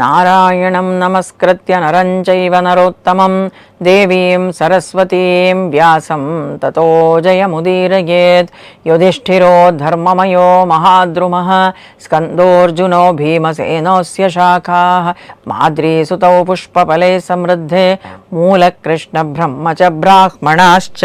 नारायण नमस्कृत नरं चैव नरोत्तमं। सरस्वती व्या व्यासं ततो युधिष्ठि युधिष्ठिरो धर्ममयो महाद्रुमः। स्कन्दोऽर्जुनो भीमसेनोऽस्य शाखाः। माद्रीसुतौ पुष्पले समृद्धे। मूलकृष्णब्रह्म च ब्राह्मणाश्च।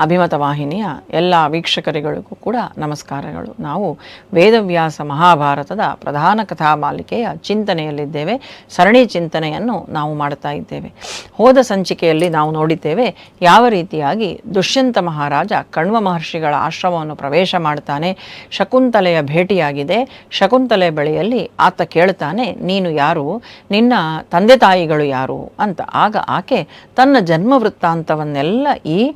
ಅಭಿಮತ ವಾಹಿನಿಯ ಎಲ್ಲ ವೀಕ್ಷಕರಿಗಳಿಗೂ ಕೂಡ ನಮಸ್ಕಾರಗಳು. ನಾವು ವೇದವ್ಯಾಸ ಮಹಾಭಾರತದ ಪ್ರಧಾನ ಕಥಾಮಾಲಿಕೆಯ ಚಿಂತನೆಯಲ್ಲಿದ್ದೇವೆ. ಸರಣಿ ಚಿಂತನೆಯನ್ನು ನಾವು ಮಾಡ್ತಾ ಇದ್ದೇವೆ. ಹೋದ ಸಂಚಿಕೆಯಲ್ಲಿ ನಾವು ನೋಡಿದ್ದೇವೆ ಯಾವ ರೀತಿಯಾಗಿ ದುಷ್ಯಂತ ಮಹಾರಾಜ ಕಣ್ವ ಮಹರ್ಷಿಗಳ ಆಶ್ರಮವನ್ನು ಪ್ರವೇಶ ಮಾಡ್ತಾನೆ. ಶಕುಂತಲೆಯ ಭೇಟಿಯಾಗಿದೆ. ಶಕುಂತಲೆ ಬಳಿಯಲ್ಲಿ ಆತ ಕೇಳ್ತಾನೆ, ನೀನು ಯಾರು? ನಿನ್ನ ತಂದೆ ತಾಯಿಗಳು ಯಾರು? ಅಂತ. ಆಗ ಆಕೆ ತನ್ನ ಜನ್ಮ ವೃತ್ತಾಂತವನ್ನೆಲ್ಲ ಈ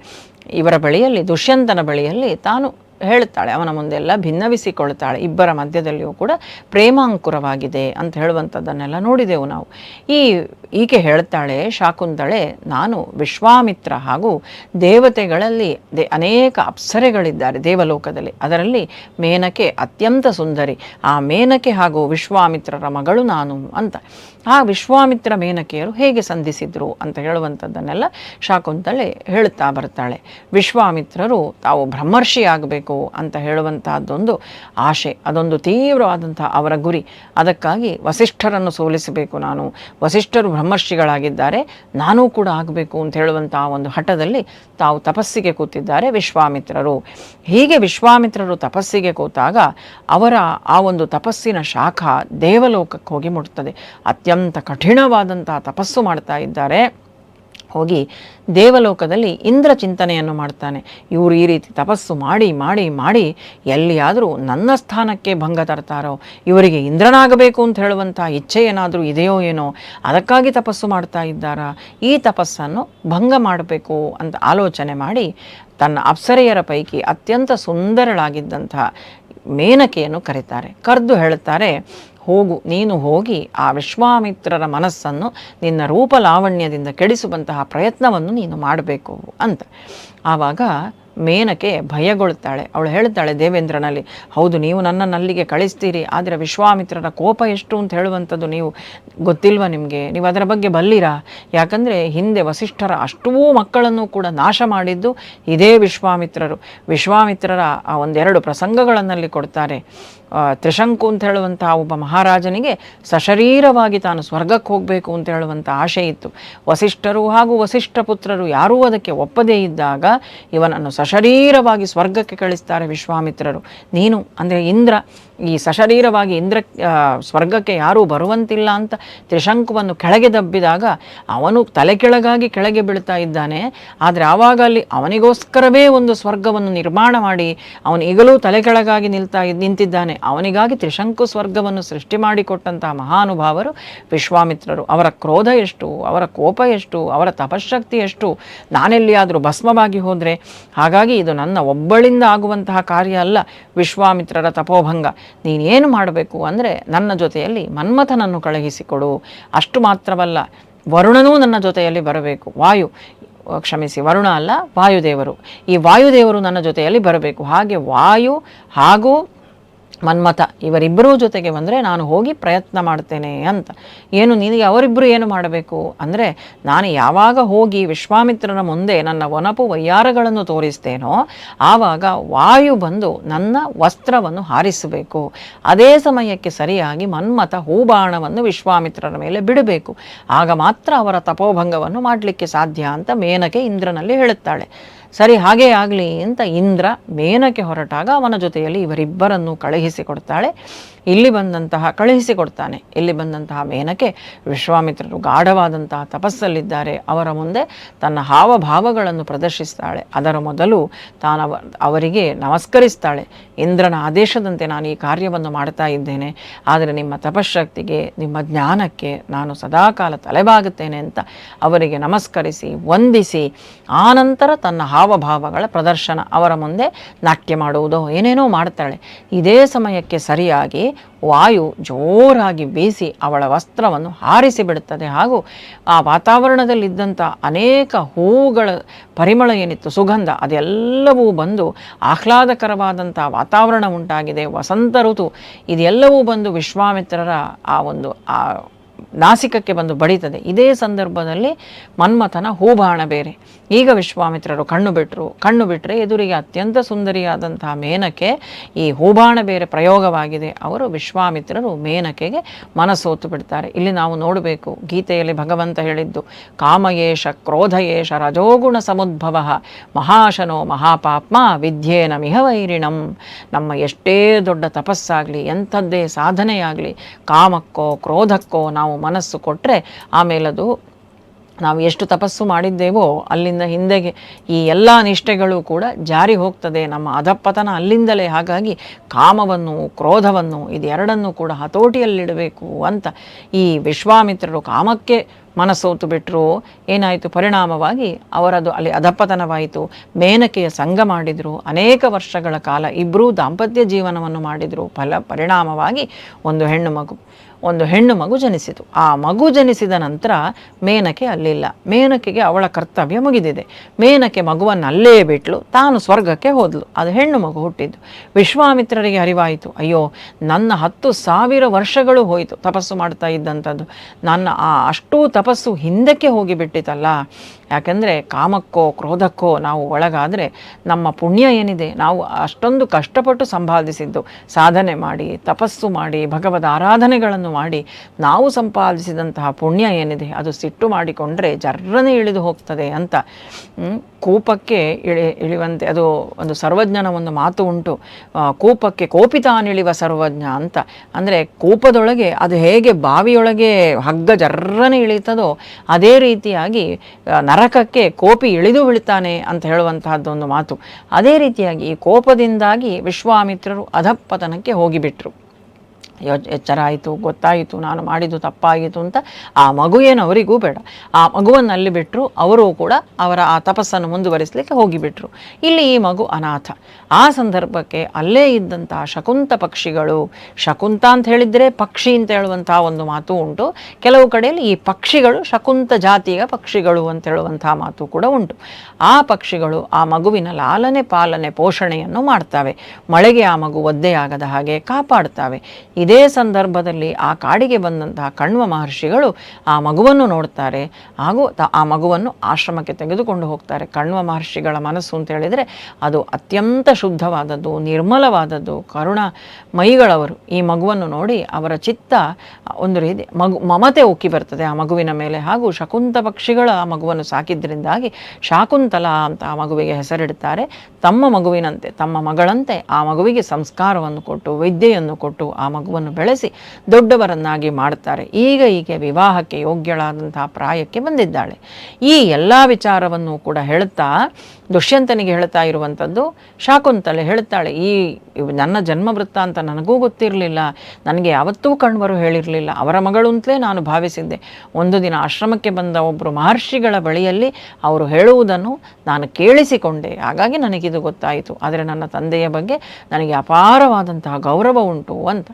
ಇವರ ಬಳಿಯಲ್ಲಿ, ದುಷ್ಯಂತನ ಬಳಿಯಲ್ಲಿ ತಾನು ಹೇಳ್ತಾಳೆ ಅವನ ಮುಂದೆಲ್ಲ ಭಿನ್ನವಿಸಿಕೊಳ್ತಾಳೆ ಇಬ್ಬರ ಮಧ್ಯದಲ್ಲಿಯೂ ಕೂಡ ಪ್ರೇಮಾಂಕುರವಾಗಿದೆ ಅಂತ ಹೇಳುವಂಥದ್ದನ್ನೆಲ್ಲ ನೋಡಿದೆವು ನಾವು. ಈ ಈಕೆ ಹೇಳ್ತಾಳೆ, ಶಾಕುಂತಳೆ, ನಾನು ವಿಶ್ವಾಮಿತ್ರ ಹಾಗೂ ದೇವತೆಗಳಲ್ಲಿ ದೇ, ಅನೇಕ ಅಪ್ಸರೆಗಳಿದ್ದಾರೆ ದೇವಲೋಕದಲ್ಲಿ. ಅದರಲ್ಲಿ ಮೇನಕೆ ಅತ್ಯಂತ ಸುಂದರಿ. ಆ ಮೇನಕೆ ಹಾಗೂ ವಿಶ್ವಾಮಿತ್ರರ ಮಗಳು ನಾನು ಅಂತ. ಆ ವಿಶ್ವಾಮಿತ್ರ ಮೇನಕೆಯರು ಹೇಗೆ ಸಂಧಿಸಿದ್ರು ಅಂತ ಹೇಳುವಂಥದ್ದನ್ನೆಲ್ಲ ಶಾಕುಂತಳೆ ಹೇಳುತ್ತಾ ಬರ್ತಾಳೆ. ವಿಶ್ವಾಮಿತ್ರರು ತಾವು ಬ್ರಹ್ಮರ್ಷಿ ಆಗಬೇಕು ಅಂತ ಹೇಳುವಂತಹದ್ದೊಂದು ಆಶೆ, ಅದೊಂದು ತೀವ್ರವಾದಂತಹ ಅವರ ಗುರಿ. ಅದಕ್ಕಾಗಿ ವಸಿಷ್ಠರನ್ನು ಸೋಲಿಸಬೇಕು ನಾನು. ವಸಿಷ್ಠರು ಬ್ರಹ್ಮರ್ಷಿಗಳಾಗಿದ್ದಾರೆ, ನಾನೂ ಕೂಡ ಆಗಬೇಕು ಅಂತ ಹೇಳುವಂತಹ ಒಂದು ಹಠದಲ್ಲಿ ತಾವು ತಪಸ್ಸಿಗೆ ಕೂತಿದ್ದಾರೆ ವಿಶ್ವಾಮಿತ್ರರು. ಹೀಗೆ ವಿಶ್ವಾಮಿತ್ರರು ತಪಸ್ಸಿಗೆ ಕೂತಾಗ ಅವರ ಆ ಒಂದು ತಪಸ್ಸಿನ ಶಾಖ ದೇವಲೋಕಕ್ಕೆ ಹೋಗಿ ಮುಟ್ತದೆ. ಅತ್ಯಂತ ಕಠಿಣವಾದಂತಹ ತಪಸ್ಸು ಮಾಡ್ತಾ ಇದ್ದಾರೆ. ಹೋಗಿ ದೇವಲೋಕದಲ್ಲಿ ಇಂದ್ರ ಚಿಂತನೆಯನ್ನು ಮಾಡ್ತಾನೆ. ಇವರು ಈ ರೀತಿ ತಪಸ್ಸು ಮಾಡಿ ಮಾಡಿ ಮಾಡಿ ಎಲ್ಲಿಯಾದರೂ ನನ್ನ ಸ್ಥಾನಕ್ಕೆ ಭಂಗ ತರ್ತಾರೋ, ಇವರಿಗೆ ಇಂದ್ರನಾಗಬೇಕು ಅಂತ ಹೇಳುವಂಥ ಇಚ್ಛೆ ಏನಾದರೂ ಇದೆಯೋ ಏನೋ, ಅದಕ್ಕಾಗಿ ತಪಸ್ಸು ಮಾಡ್ತಾ ಇದ್ದಾರಾ? ಈ ತಪಸ್ಸನ್ನು ಭಂಗ ಮಾಡಬೇಕು ಅಂತ ಆಲೋಚನೆ ಮಾಡಿ ತನ್ನ ಅಪ್ಸರೆಯರ ಪೈಕಿ ಅತ್ಯಂತ ಸುಂದರಳಾಗಿದ್ದಂಥ ಮೇನಕೆಯನ್ನು ಕರೀತಾರೆ. ಕರೆದು ಹೇಳುತ್ತಾರೆ ಹೋಗು, ನೀನು ಹೋಗಿ ಆ ವಿಶ್ವಾಮಿತ್ರರ ಮನಸ್ಸನ್ನು ನಿನ್ನ ರೂಪ ಲಾವಣ್ಯದಿಂದ ಕೆಡಿಸುವಂತಹ ಪ್ರಯತ್ನವನ್ನು ನೀನು ಮಾಡಬೇಕು ಅಂತ. ಆವಾಗ ಮೇನಕೆ ಭಯಗೊಳ್ತಾಳೆ. ಅವಳು ಹೇಳ್ತಾಳೆ, ದೇವೇಂದ್ರನಲ್ಲಿ, ಹೌದು, ನೀವು ನನ್ನನ್ನು ಅಲ್ಲಿಗೆ ಕಳಿಸ್ತೀರಿ, ಆದರೆ ವಿಶ್ವಾಮಿತ್ರರ ಕೋಪ ಎಷ್ಟು ಅಂತ ಹೇಳುವಂಥದ್ದು ನೀವು ಗೊತ್ತಿಲ್ವ ನಿಮಗೆ? ನೀವು ಅದರ ಬಗ್ಗೆ ಬಲ್ಲಿರಾ? ಯಾಕಂದರೆ ಹಿಂದೆ ವಸಿಷ್ಠರ ಅಷ್ಟೂ ಮಕ್ಕಳನ್ನು ಕೂಡ ನಾಶ ಮಾಡಿದ್ದು ಇದೇ ವಿಶ್ವಾಮಿತ್ರರು. ವಿಶ್ವಾಮಿತ್ರರ ಆ ಒಂದೆರಡು ಪ್ರಸಂಗಗಳನ್ನಲ್ಲಿ ಕೊಡ್ತಾರೆ. ತ್ರಿಶಂಕು ಅಂತ ಹೇಳುವಂಥ ಒಬ್ಬ ಮಹಾರಾಜನಿಗೆ ಸಶರೀರವಾಗಿ ತಾನು ಸ್ವರ್ಗಕ್ಕೆ ಹೋಗಬೇಕು ಅಂತ ಹೇಳುವಂಥ ಆಶೆ ಇತ್ತು. ವಸಿಷ್ಠರು ಹಾಗೂ ವಸಿಷ್ಠ ಪುತ್ರರು ಯಾರೂ ಅದಕ್ಕೆ ಒಪ್ಪದೇ ಇದ್ದಾಗ ಇವನನ್ನು ಸಶರೀರವಾಗಿ ಸ್ವರ್ಗಕ್ಕೆ ಕಳಿಸ್ತಾರೆ ವಿಶ್ವಾಮಿತ್ರರು. ನೀನು ಅಂದರೆ ಇಂದ್ರ ಈ ಸಶರೀರವಾಗಿ ಇಂದ್ರ ಸ್ವರ್ಗಕ್ಕೆ ಯಾರೂ ಬರುವಂತಿಲ್ಲ ಅಂತ ತ್ರಿಶಂಕುವನ್ನು ಕೆಳಗೆ ದಬ್ಬಿದಾಗ ಅವನು ತಲೆ ಕೆಳಗಾಗಿ ಕೆಳಗೆ ಬೀಳ್ತಾ ಇದ್ದಾನೆ. ಆದರೆ ಆವಾಗ ಅಲ್ಲಿ ಅವನಿಗೋಸ್ಕರವೇ ಒಂದು ಸ್ವರ್ಗವನ್ನು ನಿರ್ಮಾಣ ಮಾಡಿ ಅವನು ಈಗಲೂ ತಲೆ ಕೆಳಗಾಗಿ ನಿಲ್ತಾ ನಿಂತಿದ್ದಾನೆ. ಅವನಿಗಾಗಿ ತ್ರಿಶಂಕು ಸ್ವರ್ಗವನ್ನು ಸೃಷ್ಟಿ ಮಾಡಿಕೊಟ್ಟಂತಹ ಮಹಾನುಭಾವರು ವಿಶ್ವಾಮಿತ್ರರು. ಅವರ ಕ್ರೋಧ ಎಷ್ಟು? ಅವರ ಕೋಪ ಎಷ್ಟು? ಅವರ ತಪಶಕ್ತಿ ಎಷ್ಟು? ನಾನೆಲ್ಲಿಯಾದರೂ ಭಸ್ಮವಾಗಿ ಹೋದರೆ ಹಾಗಾಗಿ ಇದು ನನ್ನ ಒಬ್ಬಳಿಂದ ಆಗುವಂತಹ ಕಾರ್ಯ ಅಲ್ಲ ವಿಶ್ವಾಮಿತ್ರರ ತಪೋಭಂಗ. ನೀನೇನು ಮಾಡಬೇಕು ಅಂದರೆ ನನ್ನ ಜೊತೆಯಲ್ಲಿ ಮನ್ಮಥನನ್ನು ಕಳುಹಿಸಿಕೊಡು. ಅಷ್ಟು ಮಾತ್ರವಲ್ಲ, ವರುಣನೂ ನನ್ನ ಜೊತೆಯಲ್ಲಿ ಬರಬೇಕು. ವಾಯು, ಕ್ಷಮಿಸಿ, ವರುಣ ಅಲ್ಲ, ವಾಯುದೇವರು. ಈ ವಾಯುದೇವರು ನನ್ನ ಜೊತೆಯಲ್ಲಿ ಬರಬೇಕು. ಹಾಗೆ ವಾಯು ಹಾಗೂ ಮನ್ಮಥ, ಇವರಿಬ್ಬರೂ ಜೊತೆಗೆ ಬಂದರೆ ನಾನು ಹೋಗಿ ಪ್ರಯತ್ನ ಮಾಡ್ತೇನೆ ಅಂತ. ಏನು ನಿನಗೆ ಅವರಿಬ್ಬರು ಏನು ಮಾಡಬೇಕು? ಅಂದರೆ ನಾನು ಯಾವಾಗ ಹೋಗಿ ವಿಶ್ವಾಮಿತ್ರನ ಮುಂದೆ ನನ್ನ ಒನಪು ವಯ್ಯಾರಗಳನ್ನು ತೋರಿಸ್ತೇನೋ, ಆವಾಗ ವಾಯು ಬಂದು ನನ್ನ ವಸ್ತ್ರವನ್ನು ಹಾರಿಸಬೇಕು. ಅದೇ ಸಮಯಕ್ಕೆ ಸರಿಯಾಗಿ ಮನ್ಮಥ ಹೂಬಾಣವನ್ನು ವಿಶ್ವಾಮಿತ್ರರ ಮೇಲೆ ಬಿಡಬೇಕು. ಆಗ ಮಾತ್ರ ಅವರ ತಪೋಭಂಗವನ್ನು ಮಾಡಲಿಕ್ಕೆ ಸಾಧ್ಯ ಅಂತ ಮೇನಕೆ ಇಂದ್ರನಲ್ಲಿ ಹೇಳುತ್ತಾಳೆ. ಸರಿ ಹಾಗೇ ಆಗಲಿ ಅಂತ ಇಂದ್ರ ಮೇನಕ್ಕೆ ಹೊರಟಾಗ ಅವನ ಜೊತೆಯಲ್ಲಿ ಇವರಿಬ್ಬರನ್ನು ಕಳುಹಿಸಿಕೊಡ್ತಾಳೆ ಇಲ್ಲಿ ಬಂದಂತಹ ಕಳುಹಿಸಿಕೊಡ್ತಾನೆ. ಇಲ್ಲಿ ಬಂದಂತಹ ಮೇನಕೆ ವಿಶ್ವಾಮಿತ್ರರು ಗಾಢವಾದಂತಹ ತಪಸ್ಸಲ್ಲಿದ್ದಾರೆ. ಅವರ ಮುಂದೆ ತನ್ನ ಹಾವಭಾವಗಳನ್ನು ಪ್ರದರ್ಶಿಸ್ತಾಳೆ. ಅದರ ಮೊದಲು ತಾನು ಅವರಿಗೆ ನಮಸ್ಕರಿಸ್ತಾಳೆ. ಇಂದ್ರನ ಆದೇಶದಂತೆ ನಾನು ಈ ಕಾರ್ಯವನ್ನು ಮಾಡ್ತಾ ಇದ್ದೇನೆ. ಆದರೆ ನಿಮ್ಮ ತಪಶಕ್ತಿಗೆ ನಿಮ್ಮ ಜ್ಞಾನಕ್ಕೆ ನಾನು ಸದಾಕಾಲ ತಲೆಬಾಗುತ್ತೇನೆ ಅಂತ ಅವರಿಗೆ ನಮಸ್ಕರಿಸಿ, ವಂದಿಸಿ, ಆನಂತರ ತನ್ನ ಹಾವಭಾವಗಳ ಪ್ರದರ್ಶನ ಅವರ ಮುಂದೆ ನಾಟ್ಯ ಮಾಡುವುದೋ ಏನೇನೋ ಮಾಡ್ತಾಳೆ. ಇದೇ ಸಮಯಕ್ಕೆ ಸರಿಯಾಗಿ ವಾಯು ಜೋರಾಗಿ ಬೀಸಿ ಅವಳ ವಸ್ತ್ರವನ್ನು ಹಾರಿಸಿ ಬಿಡುತ್ತದೆ ಹಾಗೂ ಆ ವಾತಾವರಣದಲ್ಲಿದ್ದಂಥ ಅನೇಕ ಹೂವುಗಳ ಪರಿಮಳ ಏನಿತ್ತು, ಸುಗಂಧ, ಅದೆಲ್ಲವೂ ಬಂದು ಆಹ್ಲಾದಕರವಾದಂಥ ವಾತಾವರಣ ಉಂಟಾಗಿದೆ. ವಸಂತ ಋತು ಇದೆಲ್ಲವೂ ಬಂದು ವಿಶ್ವಾಮಿತ್ರರ ಆ ಒಂದು, ಆ ನಾಸಿಕಕ್ಕೆ ಬಂದು ಬಡಿತದೆ. ಇದೇ ಸಂದರ್ಭದಲ್ಲಿ ಮನ್ಮಥನ ಹೂಬಾಣ ಬೇರೆ. ಈಗ ವಿಶ್ವಾಮಿತ್ರರು ಕಣ್ಣು ಬಿಟ್ಟರು ಕಣ್ಣು ಬಿಟ್ಟರೆ ಎದುರಿಗೆ ಅತ್ಯಂತ ಸುಂದರಿಯಾದಂತಹ ಮೇನಕೆ ಈ ಹೂಬಾಣ ಬೇರೆ ಪ್ರಯೋಗವಾಗಿದೆ. ಅವರು ವಿಶ್ವಾಮಿತ್ರರು ಮೇನಕೆಗೆ ಮನಸೋತು ಬಿಡ್ತಾರೆ. ಇಲ್ಲಿ ನಾವು ನೋಡಬೇಕು, ಗೀತೆಯಲ್ಲಿ ಭಗವಂತ ಹೇಳಿದ್ದು ಕಾಮಯೇಶ ಕ್ರೋಧಯೇಶ ರಜೋಗುಣ ಸಮುದ್ಭವ, ಮಹಾಶನೋ ಮಹಾಪಾಪ್ಮ ವಿದ್ಯೇನ ವೈರಿಣಂ. ನಮ್ಮ ಎಷ್ಟೇ ದೊಡ್ಡ ತಪಸ್ಸಾಗಲಿ, ಎಂಥದ್ದೇ ಸಾಧನೆಯಾಗಲಿ, ಕಾಮಕ್ಕೋ ಕ್ರೋಧಕ್ಕೋ ನಾವು ಮನಸ್ಸು ಕೊಟ್ಟರೆ ಆಮೇಲದು ನಾವು ಎಷ್ಟು ತಪಸ್ಸು ಮಾಡಿದ್ದೇವೋ ಅಲ್ಲಿಂದ ಹಿಂದೆಗೆ ಈ ಎಲ್ಲ ನಿಷ್ಠೆಗಳು ಕೂಡ ಜಾರಿ ಹೋಗ್ತದೆ. ನಮ್ಮ ಅಧಪತನ ಅಲ್ಲಿಂದಲೇ. ಹಾಗಾಗಿ ಕಾಮವನ್ನು, ಕ್ರೋಧವನ್ನು ಇದೆರಡನ್ನು ಕೂಡ ಹತೋಟಿಯಲ್ಲಿಡಬೇಕು ಅಂತ ಈ ವಿಶ್ವಾಮಿತ್ರರು ಕಾಮಕ್ಕೆ ಮನಸ್ಸೋತು ಬಿಟ್ಟರು ಏನಾಯಿತು? ಪರಿಣಾಮವಾಗಿ ಅವರದು ಅಲ್ಲಿ ಅಧಪ್ಪತನವಾಯಿತು ಮೇನಕೆಯ ಸಂಘ ಮಾಡಿದರು. ಅನೇಕ ವರ್ಷಗಳ ಕಾಲ ಇಬ್ಬರೂ ದಾಂಪತ್ಯ ಜೀವನವನ್ನು ಮಾಡಿದರು. ಫಲ, ಪರಿಣಾಮವಾಗಿ ಒಂದು ಹೆಣ್ಣು ಮಗು. ಒಂದು ಹೆಣ್ಣು ಮಗು ಜನಿಸಿತು. ಆ ಮಗು ಜನಿಸಿದ ನಂತರ ಮೇನಕೆ ಅಲ್ಲಿಲ್ಲ. ಮೇನಕೆಗೆ ಅವಳ ಕರ್ತವ್ಯ ಮುಗಿದಿದೆ. ಮೇನಕೆ ಮಗುವನ್ನು ಅಲ್ಲೇ ಬಿಟ್ಲು. ತಾನು ಸ್ವರ್ಗಕ್ಕೆ ಹೋದ್ಲು. ಅದು ಹೆಣ್ಣು ಮಗು ಹುಟ್ಟಿದ್ದು. ವಿಶ್ವಾಮಿತ್ರರಿಗೆ ಅರಿವಾಯಿತು. ಅಯ್ಯೋ, ನನ್ನ ಹತ್ತು ಸಾವಿರ ವರ್ಷಗಳು ಹೋಯಿತು ತಪಸ್ಸು ಮಾಡ್ತಾ ಇದ್ದಂಥದ್ದು. ನನ್ನ ಆ ಅಷ್ಟೂ ತಪಸ್ಸು ಹಿಂದಕ್ಕೆ ಹೋಗಿಬಿಟ್ಟಿತಲ್ಲ. ಯಾಕೆಂದರೆ ಕಾಮಕ್ಕೋ, ಕ್ರೋಧಕ್ಕೋ ನಾವು ಒಳಗಾದರೆ ನಮ್ಮ ಪುಣ್ಯ ಏನಿದೆ? ನಾವು ಅಷ್ಟೊಂದು ಕಷ್ಟಪಟ್ಟು ಸಂಪಾದಿಸಿದ್ದು. ಸಾಧನೆ ಮಾಡಿ, ತಪಸ್ಸು ಮಾಡಿ, ಭಗವದ್ ಆರಾಧನೆಗಳನ್ನು ಮಾಡಿ ನಾವು ಸಂಪಾದಿಸಿದಂತಹ ಪುಣ್ಯ ಏನಿದೆ ಅದು ಸಿಟ್ಟು ಮಾಡಿಕೊಂಡ್ರೆ ಜರ್ರನೆ ಇಳಿದು ಹೋಗ್ತದೆ ಅಂತ ಕೋಪಕ್ಕೆ ಇಳಿ ಇಳಿಯುವಂತೆ ಅದು ಒಂದು ಸರ್ವಜ್ಞನ ಒಂದು ಮಾತು ಉಂಟು. ಕೋಪಕ್ಕೆ ಕೂಪಕ್ಕೆ ಕೋಪಿತಾನಿಳಿವ ಸರ್ವಜ್ಞ ಅಂತ. ಅಂದರೆ ಕೋಪದೊಳಗೆ ಅದು ಹೇಗೆ ಬಾವಿಯೊಳಗೆ ಹಗ್ಗ ಜರ್ರನೆ ಇಳಿತದೋ ಅದೇ ರೀತಿಯಾಗಿ ನರಕಕ್ಕೆ ಕೋಪಿ ಇಳಿದು ಬೀಳ್ತಾನೆ ಅಂತ ಹೇಳುವಂತಹದ್ದು ಒಂದು ಮಾತು. ಅದೇ ರೀತಿಯಾಗಿ ಈ ಕೋಪದಿಂದಾಗಿ ವಿಶ್ವಾಮಿತ್ರರು ಅಧಪ್ಪತನಕ್ಕೆ ಹೋಗಿಬಿಟ್ರು. ಯೋ- ಎಚ್ಚರ ಆಯಿತು ಗೊತ್ತಾಯಿತು, ನಾನು ಮಾಡಿದ್ದು ತಪ್ಪಾಯಿತು ಅಂತ ಆ ಮಗು ಏನು ಅವರಿಗೂ ಬೇಡ. ಆ ಮಗುವನ್ನು ಅಲ್ಲಿ ಬಿಟ್ಟರು ಅವರು ಕೂಡ ಅವರ ಆ ತಪಸ್ಸನ್ನು ಮುಂದುವರಿಸಲಿಕ್ಕೆ ಹೋಗಿಬಿಟ್ರು. ಇಲ್ಲಿ ಈ ಮಗು ಅನಾಥ. ಆ ಸಂದರ್ಭಕ್ಕೆ ಅಲ್ಲೇ ಇದ್ದಂತಹ ಶಕುಂತ ಪಕ್ಷಿಗಳು, ಶಕುಂತ ಅಂತ ಹೇಳಿದರೆ ಪಕ್ಷಿ ಅಂತ ಹೇಳುವಂತಹ ಒಂದು ಮಾತು ಉಂಟು. ಕೆಲವು ಕಡೆಯಲ್ಲಿ ಈ ಪಕ್ಷಿಗಳು ಶಕುಂತ ಜಾತಿಯ ಪಕ್ಷಿಗಳು ಅಂತ ಹೇಳುವಂತಹ ಮಾತು ಕೂಡ ಉಂಟು. ಆ ಪಕ್ಷಿಗಳು ಆ ಮಗುವಿನ ಲಾಲನೆ ಪಾಲನೆ ಪೋಷಣೆಯನ್ನು ಮಾಡ್ತವೆ. ಮಳೆಗೆ ಆ ಮಗು ಒದ್ದೆಯಾಗದ ಹಾಗೆ ಕಾಪಾಡ್ತವೆ. ಇದೇ ಸಂದರ್ಭದಲ್ಲಿ ಆ ಕಾಡಿಗೆ ಬಂದಂತಹ ಕಣ್ವ ಮಹರ್ಷಿಗಳು ಆ ಮಗುವನ್ನು ನೋಡ್ತಾರೆ ಹಾಗೂ ಆ ಮಗುವನ್ನು ಆಶ್ರಮಕ್ಕೆ ತೆಗೆದುಕೊಂಡು ಹೋಗ್ತಾರೆ. ಕಣ್ವ ಮಹರ್ಷಿಗಳ ಮನಸ್ಸು ಅಂತ ಹೇಳಿದರೆ ಅದು ಅತ್ಯಂತ ಶುದ್ಧವಾದದ್ದು, ನಿರ್ಮಲವಾದದ್ದು ಕರುಣ ಮೈಗಳವರು ಈ ಮಗುವನ್ನು ನೋಡಿ ಅವರ ಚಿತ್ತ ಒಂದು ರೀತಿ ಮಗು, ಮಮತೆ ಉಕ್ಕಿ ಬರ್ತದೆ ಆ ಮಗುವಿನ ಮೇಲೆ. ಹಾಗೂ ಶಕುಂತ ಪಕ್ಷಿಗಳ ಆ ಮಗುವನ್ನು ಸಾಕಿದ್ರಿಂದಾಗಿ ಶಾಕುಂತಲ ಅಂತ ಆ ಮಗುವಿಗೆ ಹೆಸರಿಡುತ್ತಾರೆ ತಮ್ಮ ಮಗುವಿನಂತೆ, ತಮ್ಮ ಮಗಳಂತೆ ಆ ಮಗುವಿಗೆ ಸಂಸ್ಕಾರವನ್ನು ಕೊಟ್ಟು, ವಿದ್ಯೆಯನ್ನು ಕೊಟ್ಟು ಆ ಮಗುವನ್ನು ಬೆಳೆಸಿ ದೊಡ್ಡವರನ್ನಾಗಿ ಮಾಡುತ್ತಾರೆ. ಈಗ ಈಕೆ ವಿವಾಹಕ್ಕೆ ಯೋಗ್ಯಳಾದಂತಹ ಪ್ರಾಯಕ್ಕೆ ಬಂದಿದ್ದಾಳೆ. ಈ ಎಲ್ಲ ವಿಚಾರವನ್ನು ಕೂಡ ಹೇಳುತ್ತಾ ದುಷ್ಯಂತನಿಗೆ ಹೇಳ್ತಾ ಇರುವಂಥದ್ದು, ಶಾಕುಂತಲೆ ಹೇಳ್ತಾಳೆ, ಈ ನನ್ನ ಜನ್ಮ ವೃತ್ತಾಂತ ನನಗೂ ಗೊತ್ತಿರಲಿಲ್ಲ, ನನಗೆ ಯಾವತ್ತೂ ಕಣ್ವರು ಹೇಳಿರಲಿಲ್ಲ, ಅವರ ಮಗಳು ನಾನು ಭಾವಿಸಿದ್ದೆ. ಒಂದು ದಿನ ಆಶ್ರಮಕ್ಕೆ ಬಂದ ಒಬ್ಬರು ಮಹರ್ಷಿಗಳ ಬಳಿಯಲ್ಲಿ ಅವರು ಹೇಳುವುದನ್ನು ನಾನು ಕೇಳಿಸಿಕೊಂಡೆ. ಹಾಗಾಗಿ ನನಗಿದು ಗೊತ್ತಾಯಿತು. ಆದರೆ ನನ್ನ ತಂದೆಯ ಬಗ್ಗೆ ನನಗೆ ಅಪಾರವಾದಂತಹ ಗೌರವ ಉಂಟು ಅಂತ.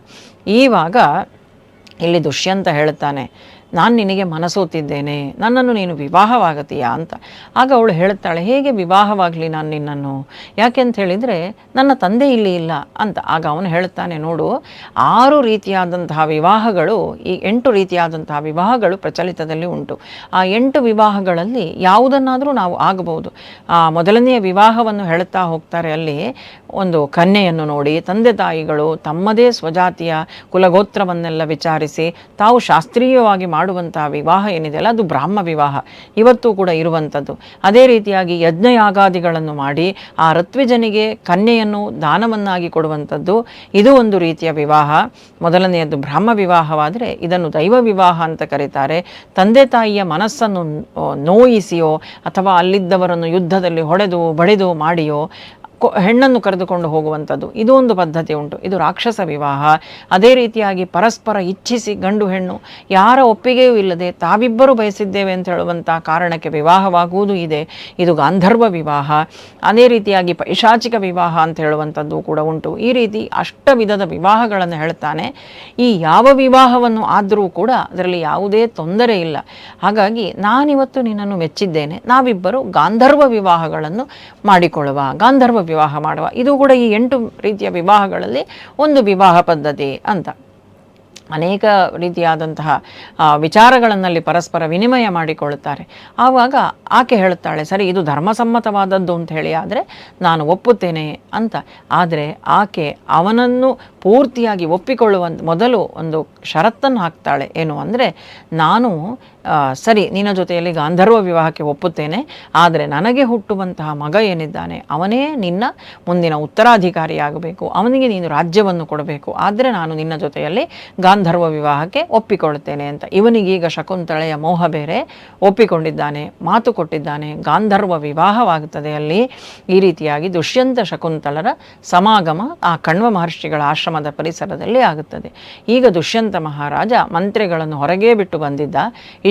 ಈವಾಗ ಇಲ್ಲಿ ದುಷ್ಯಂತ ಹೇಳುತ್ತಾನೆ ನಾನು ನಿನಗೆ ಮನಸೋತಿದ್ದೇನೆ, ನನ್ನನ್ನು ನೀನು ವಿವಾಹವಾಗತೀಯಾ ಅಂತ. ಆಗ ಅವಳು ಹೇಳ್ತಾಳೆ ಹೇಗೆ ವಿವಾಹವಾಗಲಿ ನಾನು ನಿನ್ನನ್ನು? ಯಾಕೆ ಅಂತ ಹೇಳಿದರೆ, ನನ್ನ ತಂದೆ ಇಲ್ಲಿ ಇಲ್ಲ ಅಂತ. ಆಗ ಅವನು ಹೇಳ್ತಾನೆ ನೋಡು, ಆರು ರೀತಿಯಾದಂತಹ ವಿವಾಹಗಳು, ಈ ಎಂಟು ರೀತಿಯಾದಂತಹ ವಿವಾಹಗಳು ಪ್ರಚಲಿತದಲ್ಲಿ ಉಂಟು. ಆ ಎಂಟು ವಿವಾಹಗಳಲ್ಲಿ ಯಾವುದನ್ನಾದರೂ ನಾವು ಆಗಬಹುದು. ಆ ಮೊದಲನೆಯ ವಿವಾಹವನ್ನು ಹೇಳ್ತಾ ಹೋಗ್ತಾರೆ, ಅಲ್ಲಿ ಒಂದು ಕನ್ಯೆಯನ್ನು ನೋಡಿ, ತಂದೆ ತಾಯಿಗಳು ತಮ್ಮದೇ ಸ್ವಜಾತಿಯ ಕುಲಗೋತ್ರವನ್ನೆಲ್ಲ ವಿಚಾರಿಸಿ, ತಾವು ಶಾಸ್ತ್ರೀಯವಾಗಿ ಮಾಡುವಂತಹ ವಿವಾಹ ಏನಿದೆಯಲ್ಲ ಅದು ಬ್ರಾಹ್ಮ ವಿವಾಹ. ಇವತ್ತು ಕೂಡ ಇರುವಂಥದ್ದು. ಅದೇ ರೀತಿಯಾಗಿ ಯಜ್ಞಯಾಗಾದಿಗಳನ್ನು ಮಾಡಿ ಆ ಋತ್ವಿಜನಿಗೆ ಕನ್ಯೆಯನ್ನು ದಾನವನ್ನಾಗಿ ಕೊಡುವಂಥದ್ದು ಇದು ಒಂದು ರೀತಿಯ ವಿವಾಹ. ಮೊದಲನೆಯದ್ದು ಬ್ರಾಹ್ಮ ವಿವಾಹವಾದರೆ ಇದನ್ನು ದೈವ ವಿವಾಹ ಅಂತ ಕರೀತಾರೆ. ತಂದೆ ತಾಯಿಯ ಮನಸ್ಸನ್ನು ನೋಯಿಸಿಯೋ ಅಥವಾ ಅಲ್ಲಿದ್ದವರನ್ನು ಯುದ್ಧದಲ್ಲಿ ಹೊಡೆದು, ಬಡಿದು, ಮಾಡಿಯೋ ಹೆಣ್ಣನ್ನು ಕರೆದುಕೊಂಡು ಹೋಗುವಂಥದ್ದು. ಇದು ಒಂದು ಪದ್ಧತಿ ಉಂಟು. ಇದು ರಾಕ್ಷಸ ವಿವಾಹ. ಅದೇ ರೀತಿಯಾಗಿ ಪರಸ್ಪರ ಇಚ್ಛಿಸಿ ಗಂಡು ಹೆಣ್ಣು ಯಾರ ಒಪ್ಪಿಗೆಯೂ ಇಲ್ಲದೆ ತಾವಿಬ್ಬರು ಬಯಸಿದ್ದೇವೆ ಅಂತ ಹೇಳುವಂಥ ಕಾರಣಕ್ಕೆ ವಿವಾಹವಾಗುವುದು ಇದೆ. ಇದು ಗಾಂಧರ್ವ ವಿವಾಹ. ಅದೇ ರೀತಿಯಾಗಿ ಪೈಶಾಚಿಕ ವಿವಾಹ ಅಂತ ಹೇಳುವಂಥದ್ದು ಕೂಡ ಉಂಟು. ಈ ರೀತಿ ಅಷ್ಟ ವಿಧದ ವಿವಾಹಗಳನ್ನು ಹೇಳ್ತಾನೆ. ಈ ಯಾವ ವಿವಾಹವನ್ನು ಆದರೂ ಕೂಡ ಅದರಲ್ಲಿ ಯಾವುದೇ ತೊಂದರೆ ಇಲ್ಲ. ಹಾಗಾಗಿ ನಾನಿವತ್ತು ನಿನ್ನನ್ನು ಮೆಚ್ಚಿದ್ದೇನೆ. ನಾವಿಬ್ಬರು ಗಾಂಧರ್ವ ವಿವಾಹಗಳನ್ನು ಮಾಡಿಕೊಳ್ಳುವ. ಗಾಂಧರ್ವ ವಿವಾಹ ಮಾಡುವ. ಇದು ಕೂಡ ಈ ಎಂಟು ರೀತಿಯ ವಿವಾಹಗಳಲ್ಲಿ ಒಂದು ವಿವಾಹ ಪದ್ಧತಿ ಅಂತ. ಅನೇಕ ರೀತಿಯಾದಂತಹ ವಿಚಾರಗಳನ್ನಲ್ಲಿ ಪರಸ್ಪರ ವಿನಿಮಯ ಮಾಡಿಕೊಳ್ಳುತ್ತಾರೆ. ಆವಾಗ ಆಕೆ ಹೇಳುತ್ತಾಳೆ, ಸರಿ, ಇದು ಧರ್ಮಸಮ್ಮತವಾದದ್ದು ಅಂತ ಹೇಳಿ, ಆದರೆ ನಾನು ಒಪ್ಪುತ್ತೇನೆ ಅಂತ. ಆದರೆ ಆಕೆ ಅವನನ್ನು ಪೂರ್ತಿಯಾಗಿ ಒಪ್ಪಿಕೊಳ್ಳುವ ಮೊದಲು ಒಂದು ಷರತ್ತನ್ನು ಹಾಕ್ತಾಳೆ. ಏನು ಅಂದರೆ, ನಾನು ಸರಿ ನಿನ್ನ ಜೊತೆಯಲ್ಲಿ ಗಾಂಧರ್ವ ವಿವಾಹಕ್ಕೆ ಒಪ್ಪುತ್ತೇನೆ, ಆದರೆ ನನಗೆ ಹುಟ್ಟುವಂತಹ ಮಗ ಏನಿದ್ದಾನೆ, ಅವನೇ ನಿನ್ನ ಮುಂದಿನ ಉತ್ತರಾಧಿಕಾರಿಯಾಗಬೇಕು, ಅವನಿಗೆ ನೀನು ರಾಜ್ಯವನ್ನು ಕೊಡಬೇಕು, ಆದರೆ ನಾನು ನಿನ್ನ ಜೊತೆಯಲ್ಲಿ ಗಾಂಧರ್ವ ವಿವಾಹಕ್ಕೆ ಒಪ್ಪಿಕೊಳ್ಳುತ್ತೇನೆ ಅಂತ. ಇವನಿಗೀಗ ಶಕುಂತಳೆಯ ಮೋಹ ಬೇರೆ, ಒಪ್ಪಿಕೊಂಡಿದ್ದಾನೆ, ಮಾತು ಕೊಟ್ಟಿದ್ದಾನೆ, ಗಾಂಧರ್ವ ವಿವಾಹವಾಗುತ್ತದೆ ಅಲ್ಲಿ ಈ ರೀತಿಯಾಗಿ ದುಷ್ಯಂತ ಶಕುಂತಲರ ಸಮಾಗಮ ಆ ಕಣ್ವ ಮಹರ್ಷಿಗಳ ಆಶ್ರಮದ ಪರಿಸರದಲ್ಲಿ ಆಗುತ್ತದೆ. ಈಗ ದುಷ್ಯಂತ ಮಹಾರಾಜ ಮಂತ್ರಿಗಳನ್ನು ಹೊರಗೇ ಬಿಟ್ಟು ಬಂದಿದ್ದ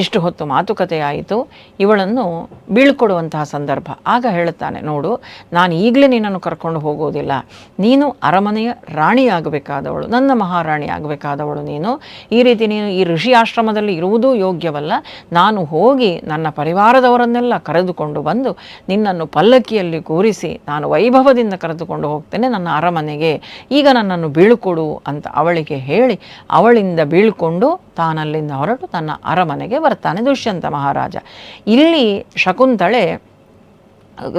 ಇಷ್ಟು ಹೊತ್ತು ಮಾತುಕತೆ ಆಯಿತು ಇವಳನ್ನು ಬೀಳ್ಕೊಡುವಂತಹ ಸಂದರ್ಭ. ಆಗ ಹೇಳುತ್ತಾನೆ, ನೋಡು, ನಾನು ಈಗಲೇ ನಿನ್ನನ್ನು ಕರ್ಕೊಂಡು ಹೋಗುವುದಿಲ್ಲ ನೀನು ಅರಮನೆಯ ರಾಣಿಯಾಗಬೇಕಾದವಳು. ನನ್ನ ಮಹಾರಾಣಿ ಆಗಬೇಕಾದವಳು ನೀನು. ಈ ರೀತಿ ನೀನು ಈ ಋಷಿ ಆಶ್ರಮದಲ್ಲಿ ಇರುವುದೂ ಯೋಗ್ಯವಲ್ಲ. ನಾನು ಹೋಗಿ ನನ್ನ ಪರಿವಾರದವರನ್ನೆಲ್ಲ ಕರೆದುಕೊಂಡು ಬಂದು ನಿನ್ನನ್ನು ಪಲ್ಲಕ್ಕಿಯಲ್ಲಿ ಕೂರಿಸಿ ನಾನು ವೈಭವದಿಂದ ಕರೆದುಕೊಂಡು ಹೋಗ್ತೇನೆ ನನ್ನ ಅರಮನೆಗೆ. ಈಗ ನನ್ನನ್ನು ಬೀಳ್ಕೊಡು ಅಂತ ಅವಳಿಗೆ ಹೇಳಿ, ಅವಳಿಂದ ಬೀಳ್ಕೊಂಡು ತಾನಲ್ಲಿಂದ ಹೊರಟು ತನ್ನ ಅರಮನೆಗೆ ಬರ್ತಾನೆ ದುಷ್ಯಂತ ಮಹಾರಾಜ. ಇಲ್ಲಿ ಶಕುಂತಳೆ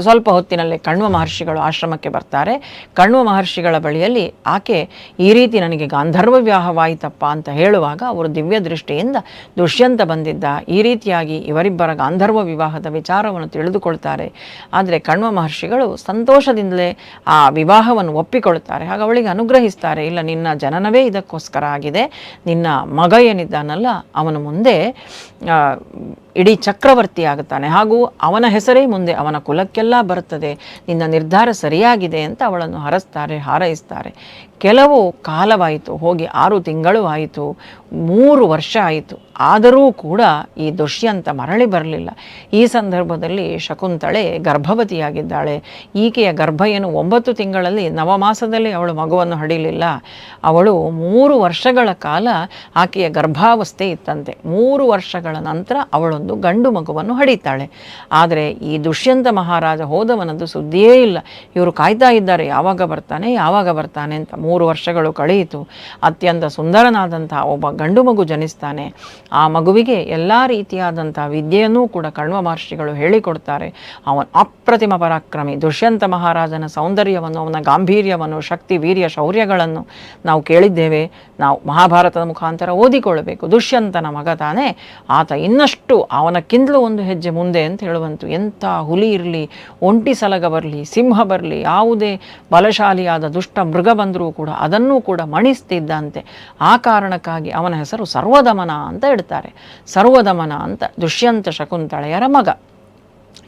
ಸ್ವಲ್ಪ ಹೊತ್ತಿನಲ್ಲಿ ಕಣ್ವ ಮಹರ್ಷಿಗಳು ಆಶ್ರಮಕ್ಕೆ ಬರ್ತಾರೆ. ಕಣ್ವ ಮಹರ್ಷಿಗಳ ಬಳಿಯಲ್ಲಿ ಆಕೆ ಈ ರೀತಿ ನನಗೆ ಗಾಂಧರ್ವ ವಿವಾಹವಾಯಿತಪ್ಪ ಅಂತ ಹೇಳುವಾಗ ಅವರು ದಿವ್ಯ ದೃಷ್ಟಿಯಿಂದ ದುಷ್ಯಂತ ಬಂದಿದ್ದ ಈ ರೀತಿಯಾಗಿ ಇವರಿಬ್ಬರ ಗಾಂಧರ್ವ ವಿವಾಹದ ವಿಚಾರವನ್ನು ತಿಳಿದುಕೊಳ್ತಾರೆ. ಆದರೆ ಕಣ್ವ ಮಹರ್ಷಿಗಳು ಸಂತೋಷದಿಂದಲೇ ಆ ವಿವಾಹವನ್ನು ಒಪ್ಪಿಕೊಳ್ತಾರೆ. ಹಾಗೆ ಅವಳಿಗೆ ಅನುಗ್ರಹಿಸ್ತಾರೆ, ಇಲ್ಲ, ನಿನ್ನ ಜನನವೇ ಇದಕ್ಕೋಸ್ಕರ ಆಗಿದೆ. ನಿನ್ನ ಮಗ ಏನಿದ್ದಾನಲ್ಲ, ಅವನು ಮುಂದೆ ಇಡೀ ಚಕ್ರವರ್ತಿ ಆಗುತ್ತಾನೆ. ಹಾಗೂ ಅವನ ಹೆಸರೇ ಮುಂದೆ ಅವನ ಕುಲಕ್ಕೆಲ್ಲ ಬರುತ್ತದೆ. ನಿನ್ನ ನಿರ್ಧಾರ ಸರಿಯಾಗಿದೆ ಅಂತ ಅವಳನ್ನು ಹರಸ್ತಾರೆ, ಹಾರೈಸ್ತಾರೆ. ಕೆಲವು ಕಾಲವಾಯಿತು, ಹೋಗಿ ಆರು ತಿಂಗಳು ಆಯಿತು, ಮೂರು ವರ್ಷ ಆಯಿತು. ಆದರೂ ಕೂಡ ಈ ದುಷ್ಯಂತ ಮರಳಿ ಬರಲಿಲ್ಲ. ಈ ಸಂದರ್ಭದಲ್ಲಿ ಶಕುಂತಳೆ ಗರ್ಭವತಿಯಾಗಿದ್ದಾಳೆ. ಈಕೆಯ ಗರ್ಭ ಏನು ಒಂಬತ್ತು ತಿಂಗಳಲ್ಲಿ, ನವಮಾಸದಲ್ಲಿ ಅವಳು ಮಗುವನ್ನು ಹಡಿಲಿಲ್ಲ. ಅವಳು ಮೂರು ವರ್ಷಗಳ ಕಾಲ ಆಕೆಯ ಗರ್ಭಾವಸ್ಥೆ ಇತ್ತಂತೆ. ಮೂರು ವರ್ಷಗಳ ನಂತರ ಅವಳೊಂದು ಗಂಡು ಮಗುವನ್ನು ಹಡಿತಾಳೆ. ಆದರೆ ಈ ದುಷ್ಯಂತ ಮಹಾರಾಜ ಹೋದವನದ್ದು ಸುದ್ದಿಯೇ ಇಲ್ಲ. ಇವರು ಕಾಯ್ತಾ ಇದ್ದಾರೆ, ಯಾವಾಗ ಬರ್ತಾನೆ ಯಾವಾಗ ಬರ್ತಾನೆ ಅಂತ ಮೂರು ವರ್ಷಗಳು ಕಳೆಯಿತು. ಅತ್ಯಂತ ಸುಂದರನಾದಂಥ ಒಬ್ಬ ಗಂಡು ಮಗು ಜನಿಸ್ತಾನೆ. ಆ ಮಗುವಿಗೆ ಎಲ್ಲ ರೀತಿಯಾದಂಥ ವಿದ್ಯೆಯನ್ನೂ ಕೂಡ ಕಣ್ವ ಮಹರ್ಷಿಗಳು ಹೇಳಿಕೊಡ್ತಾರೆ. ಅವನ ಅಪ್ರತಿಮ ಪರಾಕ್ರಮಿ, ದುಷ್ಯಂತ ಮಹಾರಾಜನ ಸೌಂದರ್ಯವನ್ನು, ಅವನ ಗಾಂಭೀರ್ಯವನ್ನು, ಶಕ್ತಿ, ವೀರ್ಯ, ಶೌರ್ಯಗಳನ್ನು ನಾವು ಕೇಳಿದ್ದೇವೆ. ನಾವು ಮಹಾಭಾರತದ ಮುಖಾಂತರ ಓದಿಕೊಳ್ಳಬೇಕು. ದುಷ್ಯಂತನ ಮಗ ತಾನೇ. ಆತ ಇನ್ನಷ್ಟು ಅವನಕ್ಕಿಂತಲೂ ಒಂದು ಹೆಜ್ಜೆ ಮುಂದೆ ಅಂತ ಹೇಳುವಂತು ಎಂಥ ಹುಲಿ ಇರಲಿ, ಒಂಟಿ ಸಲಗ ಬರಲಿ, ಸಿಂಹ ಬರಲಿ, ಯಾವುದೇ ಬಲಶಾಲಿಯಾದ ದುಷ್ಟ ಮೃಗ ಬಂದರೂ ಕೂಡ, ಅದನ್ನೂ ಕೂಡ ಮಣಿಸ್ತಿದ್ದಂತೆ. ಆ ಕಾರಣಕ್ಕಾಗಿ ಅವನ ಹೆಸರು ಸರ್ವದಮನ ಅಂತ ಇಡ್ತಾರೆ. ಸರ್ವದಮನ ಅಂತ ದುಷ್ಯಂತ ಶಕುಂತಳೆಯರ ಮಗ.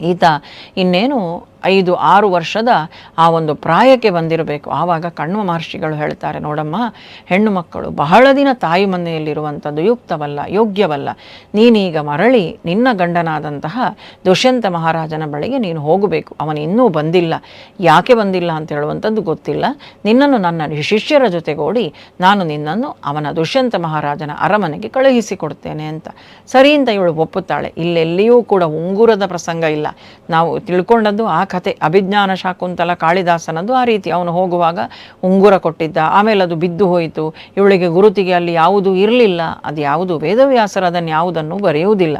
ಈತ ಇನ್ನೇನು ಐದು, ಆರು ವರ್ಷದ ಆ ಒಂದು ಪ್ರಾಯಕ್ಕೆ ಬಂದಿರಬೇಕು. ಆವಾಗ ಕಣ್ವ ಮಹರ್ಷಿಗಳು ಹೇಳ್ತಾರೆ, ನೋಡಮ್ಮ, ಹೆಣ್ಣು ಮಕ್ಕಳು ಬಹಳ ದಿನ ತಾಯಿ ಮನೆಯಲ್ಲಿರುವಂಥದ್ದು ಯುಕ್ತವಲ್ಲ, ಯೋಗ್ಯವಲ್ಲ. ನೀನೀಗ ಮರಳಿ ನಿನ್ನ ಗಂಡನಾದಂತಹ ದುಷ್ಯಂತ ಮಹಾರಾಜನ ಬಳಿಗೆ ನೀನು ಹೋಗಬೇಕು. ಅವನು ಇನ್ನೂ ಬಂದಿಲ್ಲ. ಯಾಕೆ ಬಂದಿಲ್ಲ ಅಂತ ಹೇಳುವಂಥದ್ದು ಗೊತ್ತಿಲ್ಲ. ನಿನ್ನನ್ನು ನನ್ನ ಶಿಷ್ಯರ ಜೊತೆಗೂಡಿ ನಾನು ನಿನ್ನನ್ನು ಅವನ ದುಷ್ಯಂತ ಮಹಾರಾಜನ ಅರಮನೆಗೆ ಕಳುಹಿಸಿಕೊಡ್ತೇನೆ ಅಂತ. ಸರಿ ಅಂತ ಇವಳು ಒಪ್ಪುತ್ತಾಳೆ. ಇಲ್ಲೆಲ್ಲಿಯೂ ಕೂಡ ಉಂಗುರದ ಪ್ರಸಂಗ ಇಲ್ಲ. ನಾವು ತಿಳ್ಕೊಂಡದ್ದು ಆ ಕತೆ. ಅಭಿಜ್ಞಾನ ಶಾಕುಂತಲ ಕಾಳಿದಾಸನದ್ದು ಆ ರೀತಿ. ಅವನು ಹೋಗುವಾಗ ಉಂಗುರ ಕೊಟ್ಟಿದ್ದ. ಆಮೇಲೆ ಅದು ಬಿದ್ದು ಹೋಯಿತು. ಇವಳಿಗೆ ಗುರುತಿಗೆ ಅಲ್ಲಿ ಯಾವುದೂ ಇರಲಿಲ್ಲ. ಅದು ಯಾವುದು ವೇದವ್ಯಾಸರ ಅದನ್ನು ಯಾವುದನ್ನು ಬರೆಯುವುದಿಲ್ಲ.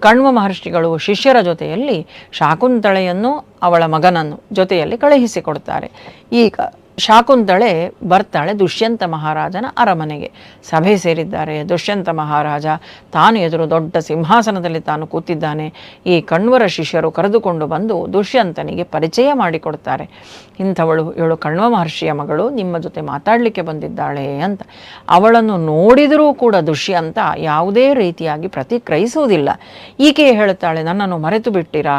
ಕಣ್ವ ಮಹರ್ಷಿಗಳು ಶಿಷ್ಯರ ಜೊತೆಯಲ್ಲಿ ಶಾಕುಂತಳೆಯನ್ನು ಅವಳ ಮಗನನ್ನು ಜೊತೆಯಲ್ಲಿ ಕಳುಹಿಸಿಕೊಡ್ತಾರೆ. ಈಗ ಶಾಕುಂತಳೆ ಬರ್ತಾಳೆ ದುಷ್ಯಂತ ಮಹಾರಾಜನ ಅರಮನೆಗೆ. ಸಭೆ ಸೇರಿದ್ದಾರೆ. ದುಷ್ಯಂತ ಮಹಾರಾಜ ತಾನು ಎದುರು ದೊಡ್ಡ ಸಿಂಹಾಸನದಲ್ಲಿ ತಾನು ಕೂತಿದ್ದಾನೆ. ಈ ಕಣ್ವರ ಶಿಷ್ಯರು ಕರೆದುಕೊಂಡು ಬಂದು ದುಷ್ಯಂತನಿಗೆ ಪರಿಚಯ ಮಾಡಿಕೊಡ್ತಾರೆ. ಇಂಥವಳು ಇವಳು ಕಣ್ವ ಮಹರ್ಷಿಯ ಮಗಳು, ನಿಮ್ಮ ಜೊತೆ ಮಾತಾಡಲಿಕ್ಕೆ ಬಂದಿದ್ದಾಳೆ ಅಂತ. ಅವಳನ್ನು ನೋಡಿದರೂ ಕೂಡ ದುಷ್ಯಂತ ಯಾವುದೇ ರೀತಿಯಾಗಿ ಪ್ರತಿಕ್ರಯಿಸುವುದಿಲ್ಲ. ಈಕೆ ಹೇಳುತ್ತಾಳೆ ನನ್ನನ್ನು ಮರೆತು ಬಿಟ್ಟಿರಾ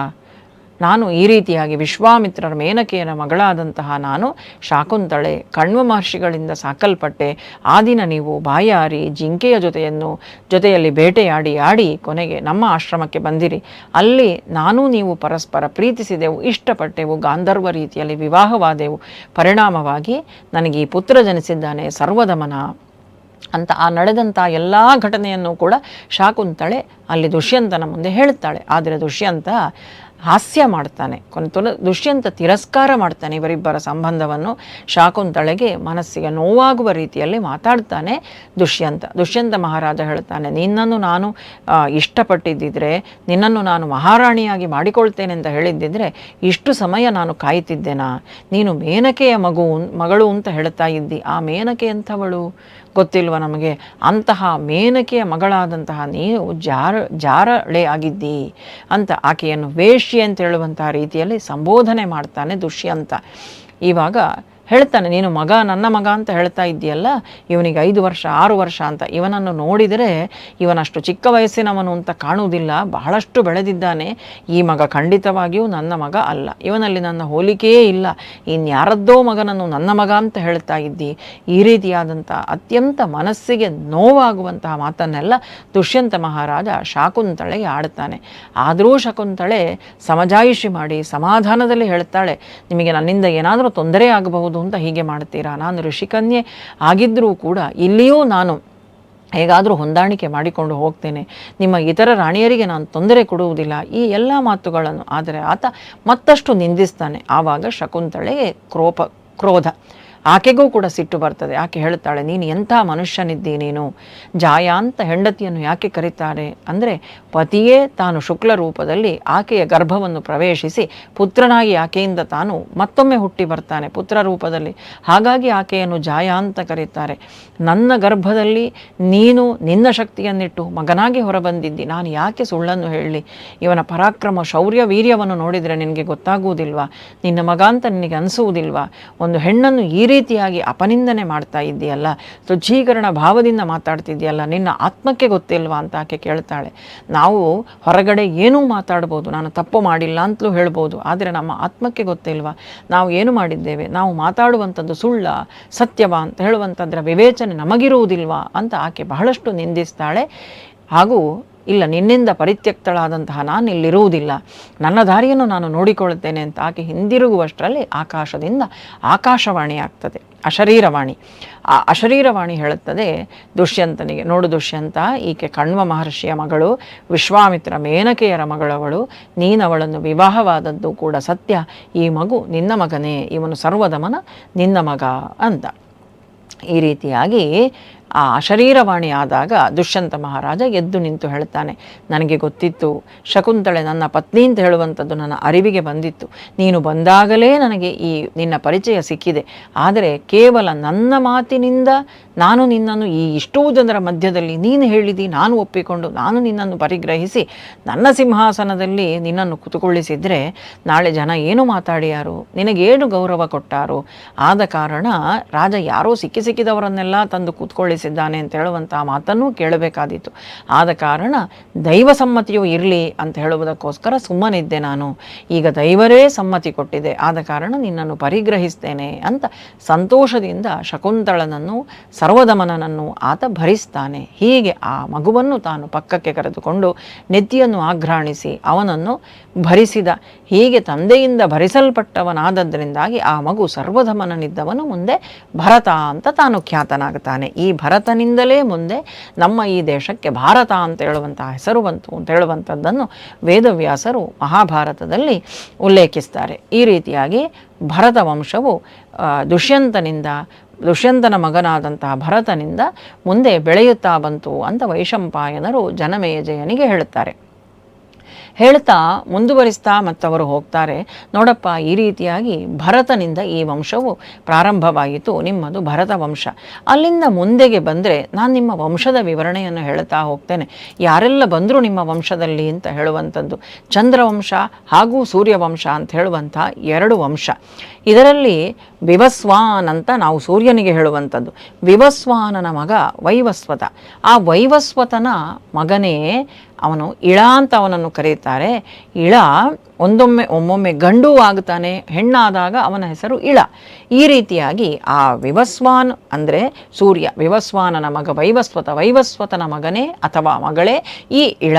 ನಾನು ಈ ರೀತಿಯಾಗಿ ವಿಶ್ವಾಮಿತ್ರರ ಮೇನಕೆಯರ ಮಗಳಾದಂತಹ ನಾನು ಶಾಕುಂತಳೆ, ಕಣ್ವ ಮಹರ್ಷಿಗಳಿಂದ ಸಾಕಲ್ಪಟ್ಟೆ. ಆ ದಿನ ನೀವು ಬಾಯಾರಿ ಜಿಂಕೆಯ ಜೊತೆಯನ್ನು, ಜೊತೆಯಲ್ಲಿ ಬೇಟೆಯಾಡಿ ಆಡಿ ಕೊನೆಗೆ ನಮ್ಮ ಆಶ್ರಮಕ್ಕೆ ಬಂದಿರಿ. ಅಲ್ಲಿ ನಾನು ನೀವು ಪರಸ್ಪರ ಪ್ರೀತಿಸಿದೆವು, ಇಷ್ಟಪಟ್ಟೆವು, ಗಾಂಧರ್ವ ರೀತಿಯಲ್ಲಿ ವಿವಾಹವಾದೆವು. ಪರಿಣಾಮವಾಗಿ ನನಗೆ ಈ ಪುತ್ರ ಜನಿಸಿದ್ದಾನೆ ಸರ್ವದಮನ ಅಂತ ಆ ನಡೆದಂಥ ಎಲ್ಲ ಘಟನೆಯನ್ನು ಕೂಡ ಶಾಕುಂತಳೆ ಅಲ್ಲಿ ದುಷ್ಯಂತನ ಮುಂದೆ ಹೇಳುತ್ತಾಳೆ. ಆದರೆ ದುಷ್ಯಂತ ಹಾಸ್ಯ ಮಾಡ್ತಾನೆ. ಕೊನೆ ದುಷ್ಯಂತ ತಿರಸ್ಕಾರ ಮಾಡ್ತಾನೆ ಇವರಿಬ್ಬರ ಸಂಬಂಧವನ್ನು. ಶಾಕುಂತಳೆಗೆ ಮನಸ್ಸಿಗೆ ನೋವಾಗುವ ರೀತಿಯಲ್ಲಿ ಮಾತಾಡ್ತಾನೆ ದುಷ್ಯಂತ. ದುಷ್ಯಂತ ಮಹಾರಾಜ ಹೇಳ್ತಾನೆ, ನಿನ್ನನ್ನು ನಾನು ಇಷ್ಟಪಟ್ಟಿದ್ದಿದ್ರೆ, ನಿನ್ನನ್ನು ನಾನು ಮಹಾರಾಣಿಯಾಗಿ ಮಾಡಿಕೊಳ್ತೇನೆ ಅಂತ ಹೇಳಿದ್ದಿದ್ರೆ ಇಷ್ಟು ಸಮಯ ನಾನು ಕಾಯ್ತಿದ್ದೆನಾ? ನೀನು ಮೇನಕೆಯ ಮಗು ಮಗಳು ಅಂತ ಹೇಳ್ತಾ ಇದ್ದಿ. ಆ ಮೇನಕೆ ಎಂಥವಳು? ಗೊತ್ತಿಲ್ವ ನಮಗೆ? ಅಂತಹ ಮೇನಕೆಯ ಮಗಳಾದಂತಹ ನೀವು ಜಾರ, ಜಾರಳೆ ಆಗಿದ್ದೀ ಅಂತ ಆಕೆಯನ್ನು ವೇಶ್ಯೆ ಅಂತ ಹೇಳುವಂತಹ ರೀತಿಯಲ್ಲಿ ಸಂಬೋಧನೆ ಮಾಡ್ತಾನೆ ದುಷ್ಯಂತ. ಇವಾಗ ಹೇಳ್ತಾನೆ, ನೀನು ಮಗ, ನನ್ನ ಮಗ ಅಂತ ಹೇಳ್ತಾ ಇದ್ದೀಯಲ್ಲ, ಇವನಿಗೆ ಐದು ವರ್ಷ, ಆರು ವರ್ಷ ಅಂತ. ಇವನನ್ನು ನೋಡಿದರೆ ಇವನಷ್ಟು ಚಿಕ್ಕ ವಯಸ್ಸಿನವನು ಅಂತ ಕಾಣುವುದಿಲ್ಲ, ಬಹಳಷ್ಟು ಬೆಳೆದಿದ್ದಾನೆ. ಈ ಮಗ ಖಂಡಿತವಾಗಿಯೂ ನನ್ನ ಮಗ ಅಲ್ಲ. ಇವನಲ್ಲಿ ನನ್ನ ಹೋಲಿಕೆಯೇ ಇಲ್ಲ. ಇನ್ಯಾರದ್ದೋ ಮಗನನ್ನು ನನ್ನ ಮಗ ಅಂತ ಹೇಳ್ತಾ ಇದ್ದಿ. ಈ ರೀತಿಯಾದಂಥ ಅತ್ಯಂತ ಮನಸ್ಸಿಗೆ ನೋವಾಗುವಂತಹ ಮಾತನ್ನೆಲ್ಲ ದುಷ್ಯಂತ ಮಹಾರಾಜ ಶಾಕುಂತಳೆಗೆ ಆಡ್ತಾನೆ ಆದರೂ ಶಕುಂತಳೆ ಸಮಜಾಯಿಷಿ ಮಾಡಿ ಸಮಾಧಾನದಲ್ಲಿ ಹೇಳ್ತಾಳೆ, ನಿಮಗೆ ನನ್ನಿಂದ ಏನಾದರೂ ತೊಂದರೆ ಆಗಬಹುದು ಅಂತ ಹೀಗೆ ಮಾಡ್ತೀರಾ ನಾನು ಋಷಿಕನ್ಯೆ ಆಗಿದ್ದರೂ ಕೂಡ ಇಲ್ಲಿಯೂ ನಾನು ಹೇಗಾದರೂ ಹೊಂದಾಣಿಕೆ ಮಾಡಿಕೊಂಡು ಹೋಗ್ತೇನೆ. ನಿಮ್ಮ ಇತರ ರಾಣಿಯರಿಗೆ ನಾನು ತೊಂದರೆ ಕೊಡುವುದಿಲ್ಲ. ಈ ಎಲ್ಲ ಮಾತುಗಳನ್ನು ಆದರೆ ಆತ ಮತ್ತಷ್ಟು ನಿಂದಿಸ್ತಾನೆ. ಆವಾಗ ಶಕುಂತಳೆಗೆ ಕ್ರೋಪ, ಕ್ರೋಧ. ಆಕೆಗೂ ಕೂಡ ಸಿಟ್ಟು ಬರ್ತದೆ. ಆಕೆ ಹೇಳ್ತಾಳೆ, ನೀನು ಎಂಥ ಮನುಷ್ಯನಿದ್ದೀ ನೀನು ಜಾಯ ಅಂತ ಹೆಂಡತಿಯನ್ನು ಯಾಕೆ ಕರೀತಾರೆ? ಅಂದರೆ ಪತಿಯೇ ತಾನು ಶುಕ್ಲ ರೂಪದಲ್ಲಿ ಆಕೆಯ ಗರ್ಭವನ್ನು ಪ್ರವೇಶಿಸಿ ಪುತ್ರನಾಗಿ ಆಕೆಯಿಂದ ತಾನು ಮತ್ತೊಮ್ಮೆ ಹುಟ್ಟಿ ಬರ್ತಾನೆ ಪುತ್ರ ರೂಪದಲ್ಲಿ. ಹಾಗಾಗಿ ಆಕೆಯನ್ನು ಜಾಯ ಅಂತ ಕರೀತಾರೆ. ನನ್ನ ಗರ್ಭದಲ್ಲಿ ನೀನು ನಿನ್ನ ಶಕ್ತಿಯನ್ನಿಟ್ಟು ಮಗನಾಗಿ ಹೊರಬಂದಿದ್ದಿ. ನಾನು ಯಾಕೆ ಸುಳ್ಳನ್ನು ಹೇಳಲಿ? ಇವನ ಪರಾಕ್ರಮ, ಶೌರ್ಯ, ವೀರ್ಯವನ್ನು ನೋಡಿದರೆ ನಿನಗೆ ಗೊತ್ತಾಗುವುದಿಲ್ವಾ? ನಿನ್ನ ಮಗ ಅಂತ ನಿನಗೆ ಅನಿಸುವುದಿಲ್ವಾ? ಒಂದು ಹೆಣ್ಣನ್ನು ಈ ರೀತಿಯಾಗಿ ಅಪನಿಂದನೆ ಮಾಡ್ತಾ ಇದ್ದೀಯಲ್ಲ? ತುಚ್ಛೀಕರಣ ಭಾವದಿಂದ ಮಾತಾಡ್ತಿದ್ದೀಯಲ್ಲ? ನಿನ್ನ ಆತ್ಮಕ್ಕೆ ಗೊತ್ತಿಲ್ವಾ ಅಂತ ಆಕೆ ಕೇಳ್ತಾಳೆ. ನಾವು ಹೊರಗಡೆ ಏನೂ ಮಾತಾಡ್ಬೋದು, ನಾನು ತಪ್ಪು ಮಾಡಿಲ್ಲ ಅಂತಲೂ ಹೇಳ್ಬೋದು, ಆದರೆ ನಮ್ಮ ಆತ್ಮಕ್ಕೆ ಗೊತ್ತಿಲ್ವಾ? ನಾವು ಏನು ಮಾಡಿದ್ದೇವೆ? ನಾವು ಮಾತಾಡುವಂಥದ್ದು ಸುಳ್ಳ, ಸತ್ಯವಾ ಅಂತ ಹೇಳುವಂಥದ್ರ ವಿವೇಚನೆ ನಮಗಿರುವುದಿಲ್ವಾ ಅಂತ ಆಕೆ ಬಹಳಷ್ಟು ನಿಂದಿಸ್ತಾಳೆ. ಹಾಗೂ ಇಲ್ಲ, ನಿನ್ನಿಂದ ಪರಿತ್ಯಕ್ತಳಾದಂತಹ ನಾನು ಇಲ್ಲಿರುವುದಿಲ್ಲ. ನನ್ನ ದಾರಿಯನ್ನು ನಾನು ನೋಡಿಕೊಳ್ಳುತ್ತೇನೆ ಅಂತ ಆಕೆ ಹಿಂದಿರುಗುವಷ್ಟರಲ್ಲಿ ಆಕಾಶದಿಂದ ಆಕಾಶವಾಣಿ ಆಗ್ತದೆ. ಅಶರೀರವಾಣಿ. ಆ ಅಶರೀರವಾಣಿ ಹೇಳುತ್ತದೆ, ದುಷ್ಯಂತನಿಗೆ. ನೋಡು ದುಷ್ಯಂತ, ಈಕೆ ಕಣ್ವ ಮಹರ್ಷಿಯ ಮಗಳು, ವಿಶ್ವಾಮಿತ್ರ ಮೇನಕೆಯರ ಮಗಳವಳು. ನೀನವಳನ್ನು ವಿವಾಹವಾದದ್ದು ಕೂಡ ಸತ್ಯ. ಈ ಮಗು ನಿನ್ನ ಮಗನೇ, ಇವನು ಸರ್ವದಮನ ನಿನ್ನ ಮಗ ಅಂತ. ಈ ರೀತಿಯಾಗಿ ಆ ಶರೀರವಾಣಿ ಆದಾಗ ದುಷ್ಯಂತ ಮಹಾರಾಜ ಎದ್ದು ನಿಂತು ಹೇಳ್ತಾನೆ ನನಗೆ ಗೊತ್ತಿತ್ತು, ಶಕುಂತಳೆ ನನ್ನ ಪತ್ನಿ ಅಂತ ಹೇಳುವಂಥದ್ದು ನನ್ನ ಅರಿವಿಗೆ ಬಂದಿತ್ತು. ನೀನು ಬಂದಾಗಲೇ ನನಗೆ ಈ ನಿನ್ನ ಪರಿಚಯ ಸಿಕ್ಕಿದೆ. ಆದರೆ ಕೇವಲ ನನ್ನ ಮಾತಿನಿಂದ ನಾನು ನಿನ್ನನ್ನು ಈ ಇಷ್ಟೋ ಜನರ ಮಧ್ಯದಲ್ಲಿ ನೀನು ಹೇಳಿದಿ, ನಾನು ಒಪ್ಪಿಕೊಂಡು ನಾನು ನಿನ್ನನ್ನು ಪರಿಗ್ರಹಿಸಿ ನನ್ನ ಸಿಂಹಾಸನದಲ್ಲಿ ನಿನ್ನನ್ನು ಕುತುಕೊಳ್ಳಿಸಿದರೆ ನಾಳೆ ಜನ ಏನು ಮಾತಾಡಿಯಾರು? ನಿನಗೇನು ಗೌರವ ಕೊಟ್ಟಾರು? ಆದ ಕಾರಣ ರಾಜ ಯಾರೋ ಸಿಕ್ಕಿ ಸಿಕ್ಕಿದವರನ್ನೆಲ್ಲ ತಂದು ಕೂತ್ಕೊಳ್ಳಿಸಿದ್ದಾನೆ ಅಂತ ಹೇಳುವಂತಹ ಮಾತನ್ನು ಕೇಳಬೇಕಾದೀತು. ಆದ ಕಾರಣ ದೈವ ಸಮ್ಮತಿಯು ಇರಲಿ ಅಂತ ಹೇಳುವುದಕ್ಕೋಸ್ಕರ ಸುಮ್ಮನಿದ್ದೆ ನಾನು. ಈಗ ದೈವರೇ ಸಮ್ಮತಿ ಕೊಟ್ಟಿದೆ. ಆದ ಕಾರಣ ನಿನ್ನನ್ನು ಪರಿಗ್ರಹಿಸ್ತೇನೆ ಅಂತ ಸಂತೋಷದಿಂದ ಶಕುಂತಳನನ್ನು, ಸರ್ವದಮನನನ್ನು ಆತ ಭರಿಸ್ತಾನೆ. ಹೀಗೆ ಆ ಮಗುವನ್ನು ತಾನು ಪಕ್ಕಕ್ಕೆ ಕರೆದುಕೊಂಡು ನೆತ್ತಿಯನ್ನು ಆಘ್ರಾಣಿಸಿ ಅವನನ್ನು ಭರಿಸಿದ. ಹೀಗೆ ತಂದೆಯಿಂದ ಭರಿಸಲ್ಪಟ್ಟವನಾದದ್ದರಿಂದಾಗಿ ಆ ಮಗು ಸರ್ವಧಮನನಿದ್ದವನು ಮುಂದೆ ಭರತ ಅಂತ ತಾನು ಖ್ಯಾತನಾಗುತ್ತಾನೆ ಈ ಭರತನಿಂದಲೇ ಮುಂದೆ ನಮ್ಮ ಈ ದೇಶಕ್ಕೆ ಭಾರತ ಅಂತ ಹೇಳುವಂತಹ ಹೆಸರು ಬಂತು ಅಂತ ಹೇಳುವಂಥದ್ದನ್ನು ವೇದವ್ಯಾಸರು ಮಹಾಭಾರತದಲ್ಲಿ ಉಲ್ಲೇಖಿಸ್ತಾರೆ. ಈ ರೀತಿಯಾಗಿ ಭರತ ವಂಶವು ದುಷ್ಯಂತನಿಂದ, ದುಷ್ಯಂತನ ಮಗನಾದಂತಹ ಭರತನಿಂದ ಮುಂದೆ ಬೆಳೆಯುತ್ತಾ ಬಂತು ಅಂತ ವೈಶಂಪಾಯನರು ಜನಮೇಜಯನಿಗೆ ಹೇಳುತ್ತಾರೆ. ಹೇಳ್ತಾ ಮುಂದುವರಿಸ್ತಾ ಮತ್ತವರು ಹೋಗ್ತಾರೆ. ನೋಡಪ್ಪ, ಈ ರೀತಿಯಾಗಿ ಭರತನಿಂದ ಈ ವಂಶವು ಪ್ರಾರಂಭವಾಯಿತು ನಿಮ್ಮದು ಭರತ ವಂಶ. ಅಲ್ಲಿಂದ ಮುಂದೆಗೆ ಬಂದರೆ ನಾನು ನಿಮ್ಮ ವಂಶದ ವಿವರಣೆಯನ್ನು ಹೇಳ್ತಾ ಹೋಗ್ತೇನೆ. ಯಾರೆಲ್ಲ ಬಂದರೂ ನಿಮ್ಮ ವಂಶದಲ್ಲಿ ಅಂತ ಹೇಳುವಂಥದ್ದು. ಚಂದ್ರವಂಶ ಹಾಗೂ ಸೂರ್ಯವಂಶ ಅಂತ ಹೇಳುವಂಥ ಎರಡು ವಂಶ. ಇದರಲ್ಲಿ ವಿವಸ್ವಾನ್ ಅಂತ ನಾವು ಸೂರ್ಯನಿಗೆ ಹೇಳುವಂಥದ್ದು. ವಿವಸ್ವಾನನ ಮಗ ವೈವಸ್ವತ. ಆ ವೈವಸ್ವತನ ಮಗನೇ ಅವನು ಇಳ ಅಂತ ಅವನನ್ನು ಕರೆಯುತ್ತಾರೆ. ಇಳ ಒಂದೊಮ್ಮೆ ಒಮ್ಮೊಮ್ಮೆ ಗಂಡು ಆಗುತ್ತಾನೆ ಹೆಣ್ಣಾದಾಗ ಅವನ ಹೆಸರು ಇಳ. ಈ ರೀತಿಯಾಗಿ ಆ ವಿವಸ್ವಾನ್ ಅಂದರೆ ಸೂರ್ಯ, ವಿವಸ್ವಾನನ ಮಗ, ವೈವಸ್ವತ, ವೈವಸ್ವತನ ಮಗನೇ ಅಥವಾ ಮಗಳೇ ಈ ಇಳ.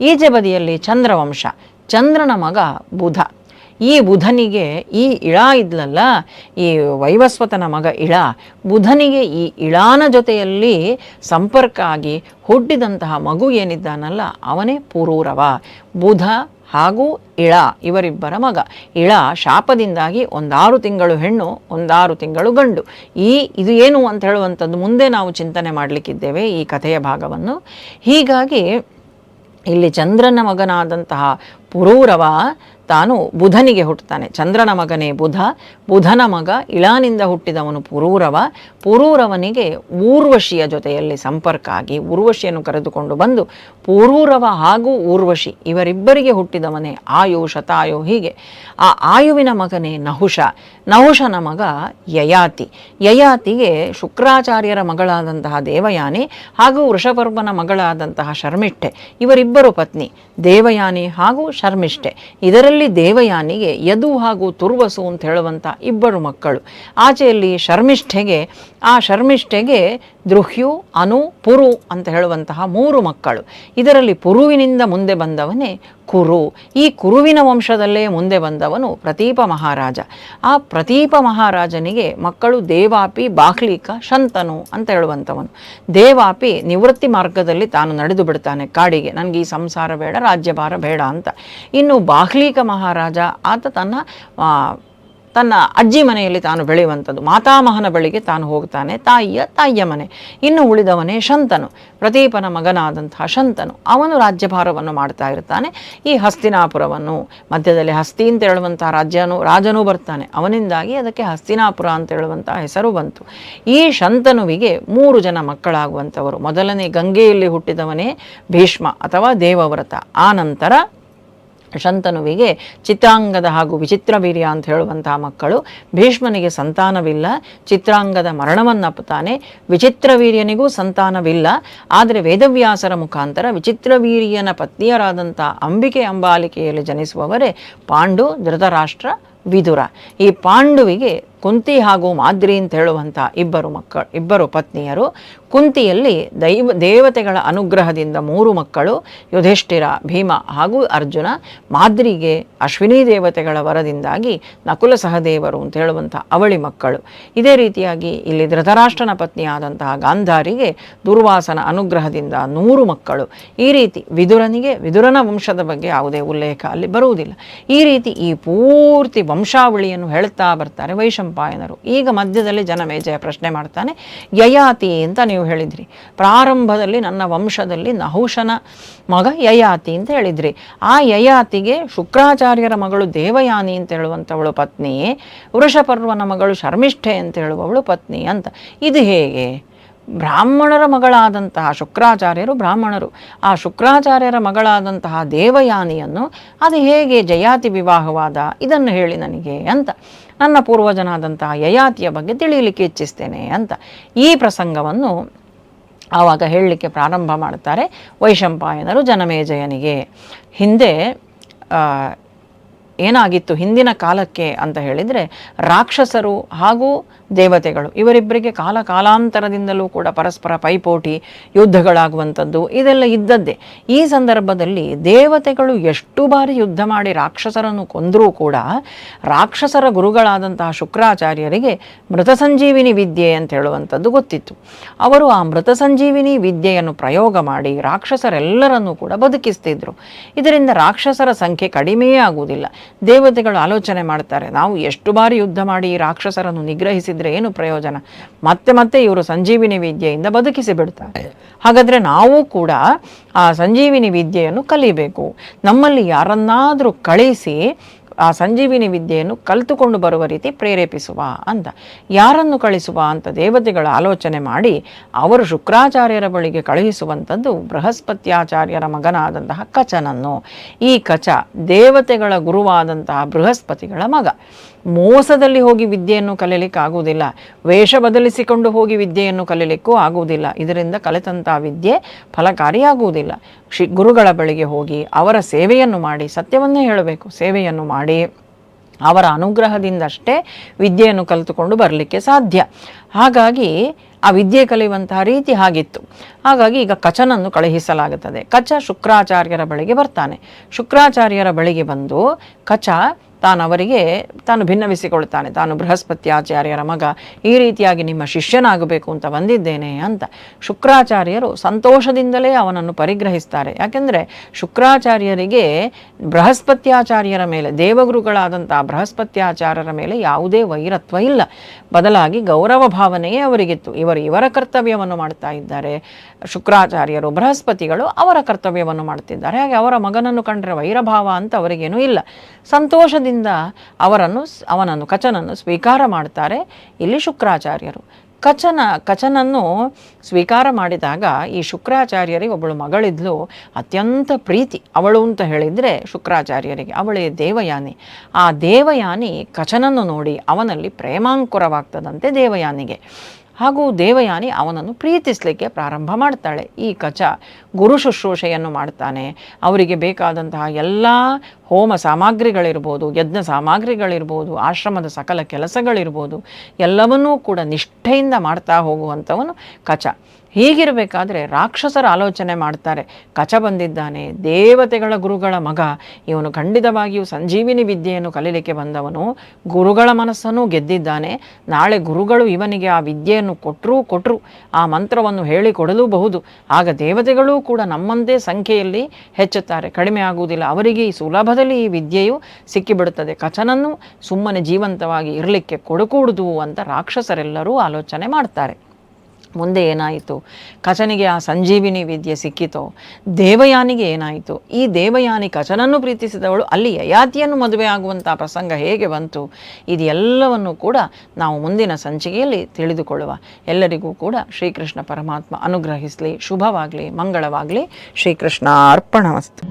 ಈಜೆ ಬದಿಯಲ್ಲಿ ಚಂದ್ರವಂಶ. ಚಂದ್ರನ ಮಗ ಬುಧ. ಈ ಬುಧನಿಗೆ ಈ ಇಳ ಇದ್ಲಲ್ಲ, ಈ ವೈವಸ್ವತನ ಮಗ ಇಳ, ಬುಧನಿಗೆ ಈ ಇಳಾನ ಜೊತೆಯಲ್ಲಿ ಸಂಪರ್ಕ ಆಗಿ ಹುಟ್ಟಿದಂತಹ ಮಗು ಏನಿದ್ದಾನಲ್ಲ, ಅವನೇ ಪುರೂರವ. ಬುಧ ಹಾಗೂ ಇಳ, ಇವರಿಬ್ಬರ ಮಗ. ಇಳ ಶಾಪದಿಂದಾಗಿ ಒಂದಾರು ತಿಂಗಳು ಹೆಣ್ಣು, ಒಂದಾರು ತಿಂಗಳು ಗಂಡು. ಈ ಇದು ಏನು ಅಂತ ಹೇಳುವಂಥದ್ದು ಮುಂದೆ ನಾವು ಚಿಂತನೆ ಮಾಡಲಿಕ್ಕಿದ್ದೇವೆ ಈ ಕಥೆಯ ಭಾಗವನ್ನು. ಹೀಗಾಗಿ ಇಲ್ಲಿ ಚಂದ್ರನ ಮಗನಾದಂತಹ ಪುರೂರವ ತಾನು ಬುಧನಿಗೆ ಹುಟ್ಟುತ್ತಾನೆ. ಚಂದ್ರನ ಮಗನೇ ಬುಧ, ಬುಧನ ಮಗ ಇಳಾನಿಂದ ಹುಟ್ಟಿದವನು ಪುರೂರವ. ಪುರೂರವನಿಗೆ ಊರ್ವಶಿಯ ಜೊತೆಯಲ್ಲಿ ಸಂಪರ್ಕ ಆಗಿ ಊರ್ವಶಿಯನ್ನು ಕರೆದುಕೊಂಡು ಬಂದು ಪುರೂರವ ಹಾಗೂ ಊರ್ವಶಿ ಇವರಿಬ್ಬರಿಗೆ ಹುಟ್ಟಿದವನೇ ಆಯು, ಶತಾಯು ಹೀಗೆ. ಆ ಆಯುವಿನ ಮಗನೇ ನಹುಷ. ನಹುಷನ ಮಗ ಯಯಾತಿ. ಯಯಾತಿಗೆ ಶುಕ್ರಾಚಾರ್ಯರ ಮಗಳಾದಂತಹ ದೇವಯಾನಿ ಹಾಗೂ ವೃಷಪರ್ವನ ಮಗಳಾದಂತಹ ಶರ್ಮಿಷ್ಠೆ. ಇವರಿಬ್ಬರು ಪತ್ನಿ, ದೇವಯಾನಿ ಹಾಗೂ ಶರ್ಮಿಷ್ಠೆ. ಇದರಲ್ಲಿ ದೇವಯಾನಿಗೆ ಯದು ಹಾಗೂ ತುರ್ವಸು ಅಂತ ಹೇಳುವಂಥ ಇಬ್ಬರು ಮಕ್ಕಳು. ಆಚೆಯಲ್ಲಿ ಶರ್ಮಿಷ್ಠೆಗೆ, ಆ ಶರ್ಮಿಷ್ಠೆಗೆ ದೃಹ್ಯು ಅನು, ಪುರು ಅಂತ ಹೇಳುವಂತಹ ಮೂರು ಮಕ್ಕಳು. ಇದರಲ್ಲಿ ಪುರುವಿನಿಂದ ಮುಂದೆ ಬಂದವನೇ ಕುರು. ಈ ಕುರುವಿನ ವಂಶದಲ್ಲೇ ಮುಂದೆ ಬಂದವನು ಪ್ರತೀಪ ಮಹಾರಾಜ. ಆ ಪ್ರತೀಪ ಮಹಾರಾಜನಿಗೆ ಮಕ್ಕಳು ದೇವಾಪಿ ಬಾಹ್ಲಿಕ ಶಂತನು ಅಂತ ಹೇಳುವಂಥವನು. ದೇವಾಪಿ ನಿವೃತ್ತಿ ಮಾರ್ಗದಲ್ಲಿ ತಾನು ನಡೆದು ಬಿಡ್ತಾನೆ ಕಾಡಿಗೆ. ನನಗೆ ಈ ಸಂಸಾರ ಬೇಡ, ರಾಜ್ಯಭಾರ ಬೇಡ ಅಂತ. ಇನ್ನು ಬಾಹ್ಲಿಕ ಮಹಾರಾಜ, ಆತ ತನ್ನ ತನ್ನ ಅಜ್ಜಿ ಮನೆಯಲ್ಲಿ ತಾನು ಬೆಳೆಯುವಂಥದ್ದು. ಮಾತಾಮಹನ ಬಳಿಗೆ ತಾನು ಹೋಗ್ತಾನೆ, ತಾಯಿಯ ತಾಯಿಯ ಮನೆ. ಇನ್ನು ಉಳಿದವನೇ ಶಂತನು, ಪ್ರದೀಪನ ಮಗನಾದಂತಹ ಶಂತನು. ಅವನು ರಾಜ್ಯಭಾರವನ್ನು ಮಾಡ್ತಾ ಇರ್ತಾನೆ. ಈ ಹಸ್ತಿನಾಪುರವನ್ನು, ಮಧ್ಯದಲ್ಲಿ ಹಸ್ತಿ ಅಂತ ಹೇಳುವಂತಹ ರಾಜ್ಯನೂ, ರಾಜನೂ ಬರ್ತಾನೆ. ಅವನಿಂದಾಗಿ ಅದಕ್ಕೆ ಹಸ್ತಿನಾಪುರ ಅಂತ ಹೇಳುವಂತಹ ಹೆಸರು ಬಂತು. ಈ ಶಂತನುವಿಗೆ ಮೂರು ಜನ ಮಕ್ಕಳಾಗುವಂಥವರು. ಮೊದಲನೇ ಗಂಗೆಯಲ್ಲಿ ಹುಟ್ಟಿದವನೇ ಭೀಷ್ಮ ಅಥವಾ ದೇವವ್ರತ. ಆ ಶಂತನುವಿಗೆ ಚಿತ್ರಾಂಗದ ಹಾಗೂ ವಿಚಿತ್ರ ವೀರ್ಯ ಅಂತ ಹೇಳುವಂತಹ ಮಕ್ಕಳು ಭೀಷ್ಮನಿಗೆ ಸಂತಾನವಿಲ್ಲ. ಚಿತ್ರಾಂಗದ ಮರಣವನ್ನಪ್ಪುತ್ತಾನೆ. ವಿಚಿತ್ರವೀರ್ಯನಿಗೂ ಸಂತಾನವಿಲ್ಲ. ಆದರೆ ವೇದವ್ಯಾಸರ ಮುಖಾಂತರ ವಿಚಿತ್ರವೀರ್ಯನ ಪತ್ನಿಯರಾದಂಥ ಅಂಬಿಕೆ ಅಂಬಾಲಿಕೆಯಲ್ಲಿ ಜನಿಸುವವರೇ ಪಾಂಡು, ಧೃತರಾಷ್ಟ್ರ ವಿದುರ. ಈ ಪಾಂಡುವಿಗೆ ಕುಂತಿ ಹಾಗೂ ಮಾದ್ರಿ ಅಂತ ಹೇಳುವಂಥ ಇಬ್ಬರು ಮಕ್ಕಳು, ಇಬ್ಬರು ಪತ್ನಿಯರು. ಕುಂತಿಯಲ್ಲಿ ದೈವ, ದೇವತೆಗಳ ಅನುಗ್ರಹದಿಂದ ಮೂರು ಮಕ್ಕಳು, ಯುಧಿಷ್ಠಿರ, ಭೀಮ ಹಾಗೂ ಅರ್ಜುನ. ಮಾದ್ರಿಗೆ ಅಶ್ವಿನಿ ದೇವತೆಗಳ ವರದಿಂದಾಗಿ ನಕುಲ ಸಹದೇವರು ಅಂತ ಹೇಳುವಂಥ ಅವಳಿ ಮಕ್ಕಳು. ಇದೇ ರೀತಿಯಾಗಿ ಇಲ್ಲಿ ಧೃತರಾಷ್ಟ್ರನ ಪತ್ನಿಯಾದಂತಹ ಗಾಂಧಾರಿಗೆ ದುರ್ವಾಸನ ಅನುಗ್ರಹದಿಂದ ನೂರು ಮಕ್ಕಳು. ಈ ರೀತಿ ವಿದುರನಿಗೆ, ವಿದುರನ ವಂಶದ ಬಗ್ಗೆ ಯಾವುದೇ ಉಲ್ಲೇಖ ಅಲ್ಲಿ ಬರುವುದಿಲ್ಲ. ಈ ರೀತಿ ಈ ಪೂರ್ತಿ ವಂಶಾವಳಿಯನ್ನು ಹೇಳ್ತಾ ಬರ್ತಾರೆ ವೈಶಂಪಾಯನರು. ಈಗ ಮಧ್ಯದಲ್ಲಿ ಜನಮೇಜಯ ಪ್ರಶ್ನೆ ಮಾಡ್ತಾನೆ, ಯಯಾತಿ ಅಂತ ನೀವು ಹೇಳಿದ್ರಿ. ಪ್ರಾರಂಭದಲ್ಲಿ ನನ್ನ ವಂಶದಲ್ಲಿ ನಹುಶನ ಮಗ ಯಯಾತಿ ಅಂತ ಹೇಳಿದ್ರಿ. ಆ ಯಯಾತಿಗೆ ಶುಕ್ರಾಚಾರ್ಯರ ಮಗಳು ದೇವಯಾನಿ ಅಂತ ಹೇಳುವಂಥವಳು ಪತ್ನಿ ವೃಷಪರ್ವನ ಮಗಳು ಶರ್ಮಿಷ್ಠೆ ಅಂತ ಹೇಳುವವಳು ಪತ್ನಿ ಅಂತ. ಇದು ಹೇಗೆ? ಬ್ರಾಹ್ಮಣರ ಮಗಳಾದಂತಹ ಶುಕ್ರಾಚಾರ್ಯರು ಬ್ರಾಹ್ಮಣರು. ಆ ಶುಕ್ರಾಚಾರ್ಯರ ಮಗಳಾದಂತಹ ದೇವಯಾನಿಯನ್ನು ಅದು ಹೇಗೆ ಜಯಾತಿ ವಿವಾಹವಾದ ಇದನ್ನು ಹೇಳಿ ನನಗೆ ಅಂತ. ನನ್ನ ಪೂರ್ವಜನಾದಂತಹ ಯಯಾತಿಯ ಬಗ್ಗೆ ತಿಳಿಯಲಿಕ್ಕೆ ಇಚ್ಛಿಸ್ತೇನೆ ಅಂತ. ಈ ಪ್ರಸಂಗವನ್ನು ಆವಾಗ ಹೇಳಲಿಕ್ಕೆ ಪ್ರಾರಂಭ ಮಾಡ್ತಾರೆ ವೈಶಂಪಾಯನರು ಜನಮೇಜಯನಿಗೆ. ಹಿಂದೆ ಏನಾಗಿತ್ತು ಹಿಂದಿನ ಕಾಲಕ್ಕೆ ಅಂತ ಹೇಳಿದರೆ ರಾಕ್ಷಸರು ಹಾಗೂ ದೇವತೆಗಳು. ಇವರಿಬ್ಬರಿಗೆ ಕಾಲ ಕಾಲಾಂತರದಿಂದಲೂ ಕೂಡ ಪರಸ್ಪರ ಪೈಪೋಟಿ, ಯುದ್ಧಗಳಾಗುವಂಥದ್ದು ಇದೆಲ್ಲ ಇದ್ದದ್ದೇ. ಈ ಸಂದರ್ಭದಲ್ಲಿ ದೇವತೆಗಳು ಎಷ್ಟು ಬಾರಿ ಯುದ್ಧ ಮಾಡಿ ರಾಕ್ಷಸರನ್ನು ಕೊಂದರೂ ಕೂಡ ರಾಕ್ಷಸರ ಗುರುಗಳಾದಂತಹ ಶುಕ್ರಾಚಾರ್ಯರಿಗೆ ಮೃತ ಸಂಜೀವಿನಿ ವಿದ್ಯೆ ಅಂತ ಹೇಳುವಂಥದ್ದು ಗೊತ್ತಿತ್ತು. ಅವರು ಆ ಮೃತ ಸಂಜೀವಿನಿ ವಿದ್ಯೆಯನ್ನು ಪ್ರಯೋಗ ಮಾಡಿ ರಾಕ್ಷಸರೆಲ್ಲರನ್ನೂ ಕೂಡ ಬದುಕಿಸ್ತಿದ್ರು. ಇದರಿಂದ ರಾಕ್ಷಸರ ಸಂಖ್ಯೆ ಕಡಿಮೆಯೇ ಆಗುವುದಿಲ್ಲ. ದೇವತೆಗಳು ಆಲೋಚನೆ ಮಾಡ್ತಾರೆ, ನಾವು ಎಷ್ಟು ಬಾರಿ ಯುದ್ಧ ಮಾಡಿ ರಾಕ್ಷಸರನ್ನು ರಾಕ್ಷಸರನ್ನು ನಿಗ್ರಹಿಸಿದ್ರೆ ಏನು ಪ್ರಯೋಜನ? ಮತ್ತೆ ಮತ್ತೆ ಇವರು ಸಂಜೀವಿನಿ ವಿದ್ಯೆಯಿಂದ ಬದುಕಿಸಿ ಬಿಡ್ತಾರೆ. ಹಾಗಾದ್ರೆ ನಾವು ಕೂಡ ಆ ಸಂಜೀವಿನಿ ವಿದ್ಯೆಯನ್ನು ಕಲಿಬೇಕು. ನಮ್ಮಲ್ಲಿ ಯಾರನ್ನಾದರೂ ಕಳಿಸಿ ಆ ಸಂಜೀವಿನಿ ವಿದ್ಯೆಯನ್ನು ಕಲಿತುಕೊಂಡು ಬರುವ ರೀತಿ ಪ್ರೇರೇಪಿಸುವ ಅಂತ. ಯಾರನ್ನು ಕಳಿಸುವ ಅಂತ ದೇವತೆಗಳ ಆಲೋಚನೆ ಮಾಡಿ ಅವರು ಶುಕ್ರಾಚಾರ್ಯರ ಬಳಿಗೆ ಕಳುಹಿಸುವಂಥದ್ದು ಬೃಹಸ್ಪತ್ಯಾಚಾರ್ಯರ ಮಗನಾದಂತಹ ಕಚನನ್ನು. ಈ ಕಚ ದೇವತೆಗಳ ಗುರುವಾದಂತಹ ಬೃಹಸ್ಪತಿಗಳ ಮಗ. ಮೋಸದಲ್ಲಿ ಹೋಗಿ ವಿದ್ಯೆಯನ್ನು ಕಲಿಯಲಿಕ್ಕೆ ಆಗುವುದಿಲ್ಲ. ವೇಷ ಬದಲಿಸಿಕೊಂಡು ಹೋಗಿ ವಿದ್ಯೆಯನ್ನು ಕಲಿಯಲಿಕ್ಕೂ ಆಗುವುದಿಲ್ಲ. ಇದರಿಂದ ಕಲಿತಂಥ ವಿದ್ಯೆ ಫಲಕಾರಿಯಾಗುವುದಿಲ್ಲ. ಶ್ರೀ ಗುರುಗಳ ಬಳಿಗೆ ಹೋಗಿ ಅವರ ಸೇವೆಯನ್ನು ಮಾಡಿ, ಸತ್ಯವನ್ನೇ ಹೇಳಬೇಕು, ಸೇವೆಯನ್ನು ಮಾಡಿ ಅವರ ಅನುಗ್ರಹದಿಂದಷ್ಟೇ ವಿದ್ಯೆಯನ್ನು ಕಲಿತುಕೊಂಡು ಬರಲಿಕ್ಕೆ ಸಾಧ್ಯ. ಹಾಗಾಗಿ ಆ ವಿದ್ಯೆ ಕಲಿಯುವಂತಹ ರೀತಿ ಹಾಗಿತ್ತು. ಹಾಗಾಗಿ ಈಗ ಕಚನನ್ನು ಕಳುಹಿಸಲಾಗುತ್ತದೆ. ಕಚ ಶುಕ್ರಾಚಾರ್ಯರ ಬಳಿಗೆ ಬರ್ತಾನೆ. ಶುಕ್ರಾಚಾರ್ಯರ ಬಳಿಗೆ ಬಂದು ಕಚ ತಾನು ಅವರಿಗೆ ತಾನು ಭಿನ್ನವಿಸಿಕೊಳ್ತಾನೆ ತಾನು ಬೃಹಸ್ಪತಿ ಆಚಾರ್ಯರ ಮಗ. ಈ ರೀತಿಯಾಗಿ ನಿಮ್ಮ ಶಿಷ್ಯನಾಗಬೇಕು ಅಂತ ಬಂದಿದ್ದೇನೆ ಅಂತ. ಶುಕ್ರಾಚಾರ್ಯರು ಸಂತೋಷದಿಂದಲೇ ಅವನನ್ನು ಪರಿಗ್ರಹಿಸ್ತಾರೆ. ಯಾಕೆಂದರೆ ಶುಕ್ರಾಚಾರ್ಯರಿಗೆ ಬೃಹಸ್ಪತ್ಯಾಚಾರ್ಯರ ಮೇಲೆ, ದೇವಗುರುಗಳಾದಂಥ ಬೃಹಸ್ಪತ್ಯಾಚಾರ್ಯರ ಮೇಲೆ ಯಾವುದೇ ವೈರತ್ವ ಇಲ್ಲ. ಬದಲಾಗಿ ಗೌರವ ಭಾವನೆಯೇ ಅವರಿಗಿತ್ತು. ಇವರು ಇವರ ಕರ್ತವ್ಯವನ್ನು ಮಾಡ್ತಾ ಇದ್ದಾರೆ. ಶುಕ್ರಾಚಾರ್ಯರು ಬೃಹಸ್ಪತಿಗಳು ಅವರ ಕರ್ತವ್ಯವನ್ನು ಮಾಡ್ತಿದ್ದಾರೆ. ಹಾಗೆ ಅವರ ಮಗನನ್ನು ಕಂಡ್ರೆ ವೈರಭಾವ ಅಂತ ಅವರಿಗೇನೂ ಇಲ್ಲ. ಸಂತೋಷದಿಂದ ಅವರನ್ನು ಸ್- ಅವನನ್ನು, ಕಚನನ್ನು ಸ್ವೀಕಾರ ಮಾಡ್ತಾರೆ ಇಲ್ಲಿ ಶುಕ್ರಾಚಾರ್ಯರು. ಕಚನ, ಕಚನನ್ನು ಸ್ವೀಕಾರ ಮಾಡಿದಾಗ ಈ ಶುಕ್ರಾಚಾರ್ಯರಿಗೆ ಒಬ್ಬಳು ಮಗಳಿದ್ಲು. ಅತ್ಯಂತ ಪ್ರೀತಿ ಅವಳು ಅಂತ ಹೇಳಿದರೆ ಶುಕ್ರಾಚಾರ್ಯರಿಗೆ, ಅವಳೇ ದೇವಯಾನಿ. ಆ ದೇವಯಾನಿ ಕಚನನ್ನು ನೋಡಿ ಅವನಲ್ಲಿ ಪ್ರೇಮಾಂಕುರವಾಗ್ತದಂತೆ ದೇವಯಾನಿಗೆ. ಹಾಗೂ ದೇವಯಾನಿ ಅವನನ್ನು ಪ್ರೀತಿಸಲಿಕ್ಕೆ ಪ್ರಾರಂಭ ಮಾಡ್ತಾಳೆ. ಈ ಕಚ ಗುರು ಶುಶ್ರೂಷೆಯನ್ನು ಮಾಡ್ತಾನೆ. ಅವರಿಗೆ ಬೇಕಾದಂತಹ ಎಲ್ಲ ಹೋಮ ಸಾಮಗ್ರಿಗಳಿರ್ಬೋದು, ಯಜ್ಞ ಸಾಮಗ್ರಿಗಳಿರ್ಬೋದು, ಆಶ್ರಮದ ಸಕಲ ಕೆಲಸಗಳಿರ್ಬೋದು, ಎಲ್ಲವನ್ನೂ ಕೂಡ ನಿಷ್ಠೆಯಿಂದ ಮಾಡ್ತಾ ಹೋಗುವಂಥವನು ಕಚ. ಹೀಗಿರಬೇಕಾದ್ರೆ ರಾಕ್ಷಸರ ಆಲೋಚನೆ ಮಾಡ್ತಾರೆ. ಕಚ ಬಂದಿದ್ದಾನೆ, ದೇವತೆಗಳ ಗುರುಗಳ ಮಗ. ಇವನು ಖಂಡಿತವಾಗಿಯೂ ಸಂಜೀವಿನಿ ವಿದ್ಯೆಯನ್ನು ಕಲೀಲಿಕ್ಕೆ ಬಂದವನು. ಗುರುಗಳ ಮನಸ್ಸನ್ನು ಗೆದ್ದಿದ್ದಾನೆ. ನಾಳೆ ಗುರುಗಳು ಇವನಿಗೆ ಆ ವಿದ್ಯೆಯನ್ನು ಕೊಟ್ಟರೂ ಕೊಟ್ಟರು ಆ ಮಂತ್ರವನ್ನು ಹೇಳಿಕೊಡಲೂಬಹುದು ಆಗ ದೇವತೆಗಳೂ ಕೂಡ ನಮ್ಮಂತೆ ಸಂಖ್ಯೆಯಲ್ಲಿ ಹೆಚ್ಚುತ್ತಾರೆ. ಕಡಿಮೆ ಆಗುವುದಿಲ್ಲ. ಅವರಿಗೆ ಈ ಸುಲಭದಲ್ಲಿ ಈ ವಿದ್ಯೆಯು ಸಿಕ್ಕಿಬಿಡುತ್ತದೆ. ಕಚನನ್ನು ಸುಮ್ಮನೆ ಜೀವಂತವಾಗಿ ಇರಲಿಕ್ಕೆ ಕೊಡಕೂಡುದು ಅಂತ ರಾಕ್ಷಸರೆಲ್ಲರೂ ಆಲೋಚನೆ ಮಾಡ್ತಾರೆ. ಮುಂದೆ ಏನಾಯಿತು? ಕಚನಿಗೆ ಆ ಸಂಜೀವಿನಿ ವಿದ್ಯೆ ಸಿಕ್ಕಿತೋ? ದೇವಯಾನಿಗೆ ಏನಾಯಿತು? ಈ ದೇವಯಾನಿ ಕಚನನ್ನು ಪ್ರೀತಿಸಿದವಳು ಅಲ್ಲಿ ಯಯಾತಿಯನ್ನು ಮದುವೆ ಆಗುವಂಥ ಪ್ರಸಂಗ ಹೇಗೆ ಬಂತು? ಇದೆಲ್ಲವನ್ನು ಕೂಡ ನಾವು ಮುಂದಿನ ಸಂಚಿಕೆಯಲ್ಲಿ ತಿಳಿದುಕೊಳ್ಳುವ. ಎಲ್ಲರಿಗೂ ಕೂಡ ಶ್ರೀಕೃಷ್ಣ ಪರಮಾತ್ಮ ಅನುಗ್ರಹಿಸಲಿ, ಶುಭವಾಗಲಿ, ಮಂಗಳವಾಗಲಿ. ಶ್ರೀಕೃಷ್ಣ ಅರ್ಪಣಮಸ್ತು